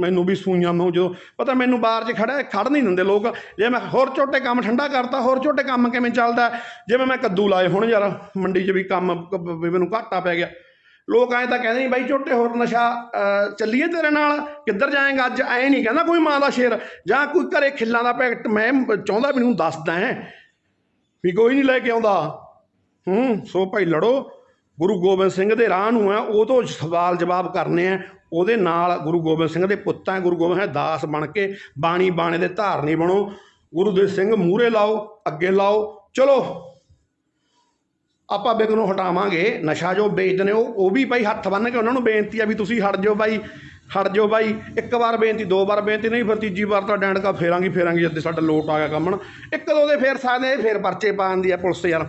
ਮੈਨੂੰ ਵੀ ਸੂਈਆਂ ਮੂੰਹ ਜਦੋਂ, ਪਤਾ ਮੈਨੂੰ ਬਾਹਰ 'ਚ ਖੜਾ ਖੜ ਨਹੀਂ ਦਿੰਦੇ ਲੋਕ। ਜੇ ਮੈਂ ਹੋਰ ਛੋਟੇ ਕੰਮ ਠੰਡਾ ਕਰਤਾ, ਹੋਰ ਛੋਟੇ ਕੰਮ ਕਿਵੇਂ ਚੱਲਦਾ? ਜਿਵੇਂ ਮੈਂ ਕੱਦੂ ਲਾਏ ਹੁਣ ਯਾਰ, ਮੰਡੀ 'ਚ ਵੀ ਕੰਮ, ਕ- ਵੀ ਮੈਨੂੰ ਘਾਟਾ ਪੈ ਗਿਆ। ਲੋਕ ਐਂ ਤਾਂ ਕਹਿੰਦੇ ਨਹੀਂ ਬਾਈ ਝੋਟੇ ਹੋਰ ਨਸ਼ਾ ਚੱਲੀਏ ਤੇਰੇ ਨਾਲ, ਕਿੱਧਰ ਜਾਏਗਾ? ਅੱਜ ਐਂ ਨਹੀਂ ਕਹਿੰਦਾ ਕੋਈ ਮਾਂ ਦਾ ਸ਼ੇਰ, ਜਾਂ ਕੋਈ ਘਰੇ ਖਿੱਲਾਂ ਦਾ ਪੈਕਟ ਮੈਂ ਚਾਹੁੰਦਾ ਮੈਨੂੰ ਦੱਸਦਾ ਹੈ, ਵੀ ਕੋਈ ਨਹੀਂ ਲੈ ਕੇ ਆਉਂਦਾ। ਹੂੰ, ਸੋ ਭਾਈ ਲੜੋ, ਗੁਰੂ ਗੋਬਿੰਦ ਸਿੰਘ ਦੇ ਰਾਹ ਨੂੰ ਆ ਉਹ ਤੋਂ ਸਵਾਲ ਜਵਾਬ ਕਰਨੇ ਆ ਉਹਦੇ ਨਾਲ ਗੁਰੂ ਗੋਬਿੰਦ ਸਿੰਘ ਦੇ ਪੁੱਤਾਂ ਗੁਰੂ ਗੋਬਿੰਦ ਸਿੰਘ ਦਾਸ ਬਣ ਕੇ ਬਾਣੀ ਬਾਣੇ ਦੇ ਧਾਰਨੀ ਬਣੋ। ਗੁਰੂ ਦੇ ਸਿੰਘ ਮੂਹਰੇ ਲਾਓ, ਅੱਗੇ ਲਾਓ, ਚਲੋ। ਆਪਾਂ ਬਿਗ ਨੂੰ ਹਟਾਵਾਂਗੇ, ਨਸ਼ਾ ਜੋ ਵੇਚਦੇ ਨੇ ਉਹ ਉਹ ਵੀ ਭਾਈ ਹੱਥ ਬੰਨ ਕੇ ਉਹਨਾਂ ਨੂੰ ਬੇਨਤੀ ਆ ਵੀ ਤੁਸੀਂ ਹਟ ਜਾਓ ਬਾਈ ਹਟ ਜਾਓ ਬਾਈ ਇੱਕ ਵਾਰ ਬੇਨਤੀ, ਦੋ ਵਾਰ ਬੇਨਤੀ ਨਹੀਂ, ਫਿਰ ਤੀਜੀ ਵਾਰ ਤਾਂ ਡੈਂਡਕਾ ਫੇਰਾਂਗੀ ਫੇਰਾਂਗੀ ਜਦ ਸਾਡਾ ਲੋਟ ਆ ਗਿਆ ਕੰਮਣ। ਇੱਕ ਦੋ ਦੇ ਫੇਰ ਸਕਦੇ ਫੇਰ ਪਰਚੇ ਪਾਉਣ ਦੀ ਆ ਪੁਲਿਸ ਯਾਰ।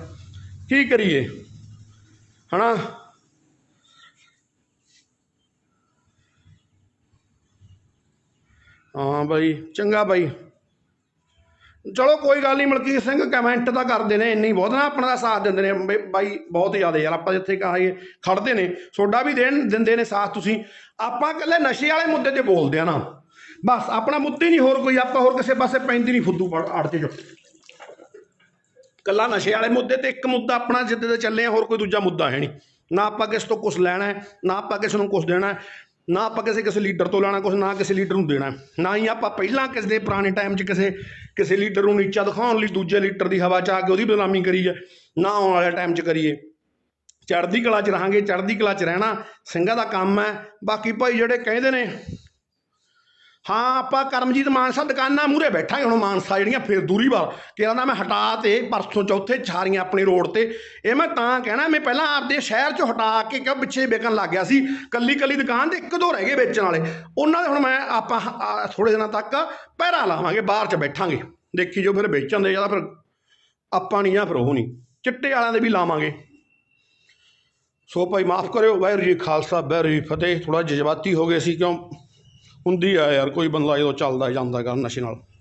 ਕੀ ਕਰੀਏ? ਹਨਾ? ਹਾਂ ਬਾਈ ਚੰਗਾ ਬਾਈ ਚਲੋ ਕੋਈ ਗੱਲ ਨਹੀਂ ਮਲਕੀਤ ਸਿੰਘ ਕਮੈਂਟ ਤਾਂ ਕਰਦੇ ਨੇ, ਇੰਨੀ ਬਹੁਤ ਨਾ ਆਪਣਾ ਦਾ ਸਾਥ ਦਿੰਦੇ ਨੇ। ਬਾਈ ਬਹੁਤ ਜ਼ਿਆਦਾ ਯਾਰ, ਆਪਾਂ ਜਿੱਥੇ ਕਹਾਂਗੇ ਖੜਦੇ ਨੇ ਤੁਹਾਡਾ ਵੀ ਦੇਣ ਦਿੰਦੇ ਨੇ ਸਾਥ ਤੁਸੀਂ। ਆਪਾਂ ਇਕੱਲੇ ਨਸ਼ੇ ਵਾਲੇ ਮੁੱਦੇ ਤੇ ਬੋਲਦੇ ਆ ਨਾ। ਬਸ, ਆਪਣਾ ਮੁੱਦੇ ਹੀ ਨਹੀਂ ਹੋਰ ਕੋਈ, ਆਪਾਂ ਹੋਰ ਕਿਸੇ ਪਾਸੇ ਪੈਂਦੀ ਨਹੀਂ ਫੁੱਦੂ ਅੜਤੇ ਜੋ ਕੱਲਾ ਨਸ਼ੇ ਵਾਲੇ ਮੁੱਦੇ ਤੇ ਇੱਕ ਮੁੱਦਾ ਆਪਣਾ ਜਿੱਦੇ ਤੇ ਚੱਲੇ ਆ, ਹੋਰ ਕੋਈ ਦੂਜਾ ਮੁੱਦਾ ਹੈ ਨਹੀਂ ਨਾ ਆਪਾਂ ਕਿਸ ਤੋਂ ਕੁਝ ਲੈਣਾ ਹੈ, ਨਾ ਆਪਾਂ ਕਿਸ ਨੂੰ ਕੁਝ ਦੇਣਾ ਹੈ। ਨਾ ਆਪਾਂ ਕਿਸੇ ਕਿਸੇ ਲੀਡਰ ਤੋਂ ਲੈਣਾ ਕੁਝ ਨਾ ਕਿਸੇ ਲੀਡਰ ਨੂੰ ਦੇਣਾ। ਨਾ ਹੀ ਆਪਾਂ ਪਹਿਲਾਂ ਕਿਸੇ ਦੇ ਪੁਰਾਣੇ ਟਾਈਮ 'ਚ ਕਿਸੇ ਕਿਸੇ ਲੀਡਰ ਨੂੰ ਨੀਚਾ ਦਿਖਾਉਣ ਲਈ ਦੂਜੇ ਲੀਡਰ ਦੀ ਹਵਾ 'ਚ ਆ ਕੇ ਉਹਦੀ ਬਦਨਾਮੀ ਕਰੀ ਹੈ। ਨਾ ਆਉਣ ਵਾਲੇ ਟਾਈਮ 'ਚ ਕਰੀਏ। ਚੜ੍ਹਦੀ ਕਲਾ 'ਚ ਰਹਾਂਗੇ, ਚੜ੍ਹਦੀ ਕਲਾ 'ਚ ਰਹਿਣਾ, ਸਿੰਘਾਂ ਦਾ ਕੰਮ ਹੈ। ਬਾਕੀ ਭਾਈ ਜਿਹੜੇ ਕਹਿੰਦੇ ਨੇ ਹਾਂ, ਆਪਾਂ ਕਰਮਜੀਤ ਮਾਨਸਾ ਦੁਕਾਨਾਂ ਮੂਹਰੇ ਬੈਠਾਂਗੇ, ਹੁਣ ਮਾਨਸਾ ਜਿਹੜੀਆਂ ਫਿਰ ਦੂਰੀ ਵਾਰ ਕਿਹਾ ਨਾ ਮੈਂ ਹਟਾ ਤੇ ਪਰਸੋਂ ਚੌਥੇ ਛਾਰੀਆਂ ਆਪਣੀ ਰੋਡ ਤੇ। ਇਹ ਮੈਂ ਤਾਂ ਕਹਿਣਾ, ਮੈਂ ਪਹਿਲਾਂ ਆਪਦੇ ਸ਼ਹਿਰ ਚੋਂ ਹਟਾ ਕੇ ਕਿਉਂ ਪਿੱਛੇ ਵਿਕਣ ਲੱਗ ਗਿਆ ਸੀ? ਕੱਲੀ ਕੱਲੀ ਦੁਕਾਨ ਤੇ ਇੱਕ ਦੋ ਰਹਿ ਗਏ ਵੇਚਣ ਵਾਲੇ। ਉਹਨਾਂ ਦੇ ਹੁਣ ਮੈਂ ਆਪਾਂ ਥੋੜੇ ਦਿਨਾਂ ਤੱਕ ਪਹਿਰਾ ਲਾਵਾਂਗੇ, ਬਾਹਰ ਚ ਬੈਠਾਂਗੇ। ਦੇਖੀ ਜੋ ਫਿਰ ਵੇਚਣ ਦੇ ਜਾਂ ਫਿਰ ਆਪਾਂ ਨਹੀਂ ਜਾਂ ਫਿਰ ਉਹ ਨਹੀਂ। ਚਿੱਟੇ ਵਾਲਿਆਂ ਦੇ ਵੀ ਲਾਵਾਂਗੇ। ਸੋ ਭਾਈ ਮਾਫ ਕਰਿਓ, ਵਾਹਿਗੁਰੂ ਜੀ ਖਾਲਸਾ, ਵਾਹਿਗੁਰੂ ਜੀ ਫਤਿਹ। ਥੋੜਾ ਜਜ਼ਬਾਤੀ ਹੋ ਗਏ ਸੀ ਕਿਉਂ? ਹੁੰਦੀ ਆ ਯਾਰ ਕੋਈ ਬੰਦਾ ਜਦੋਂ ਚੱਲਦਾ ਜਾਂਦਾ ਗਾ ਨਸ਼ੇ ਨਾਲ।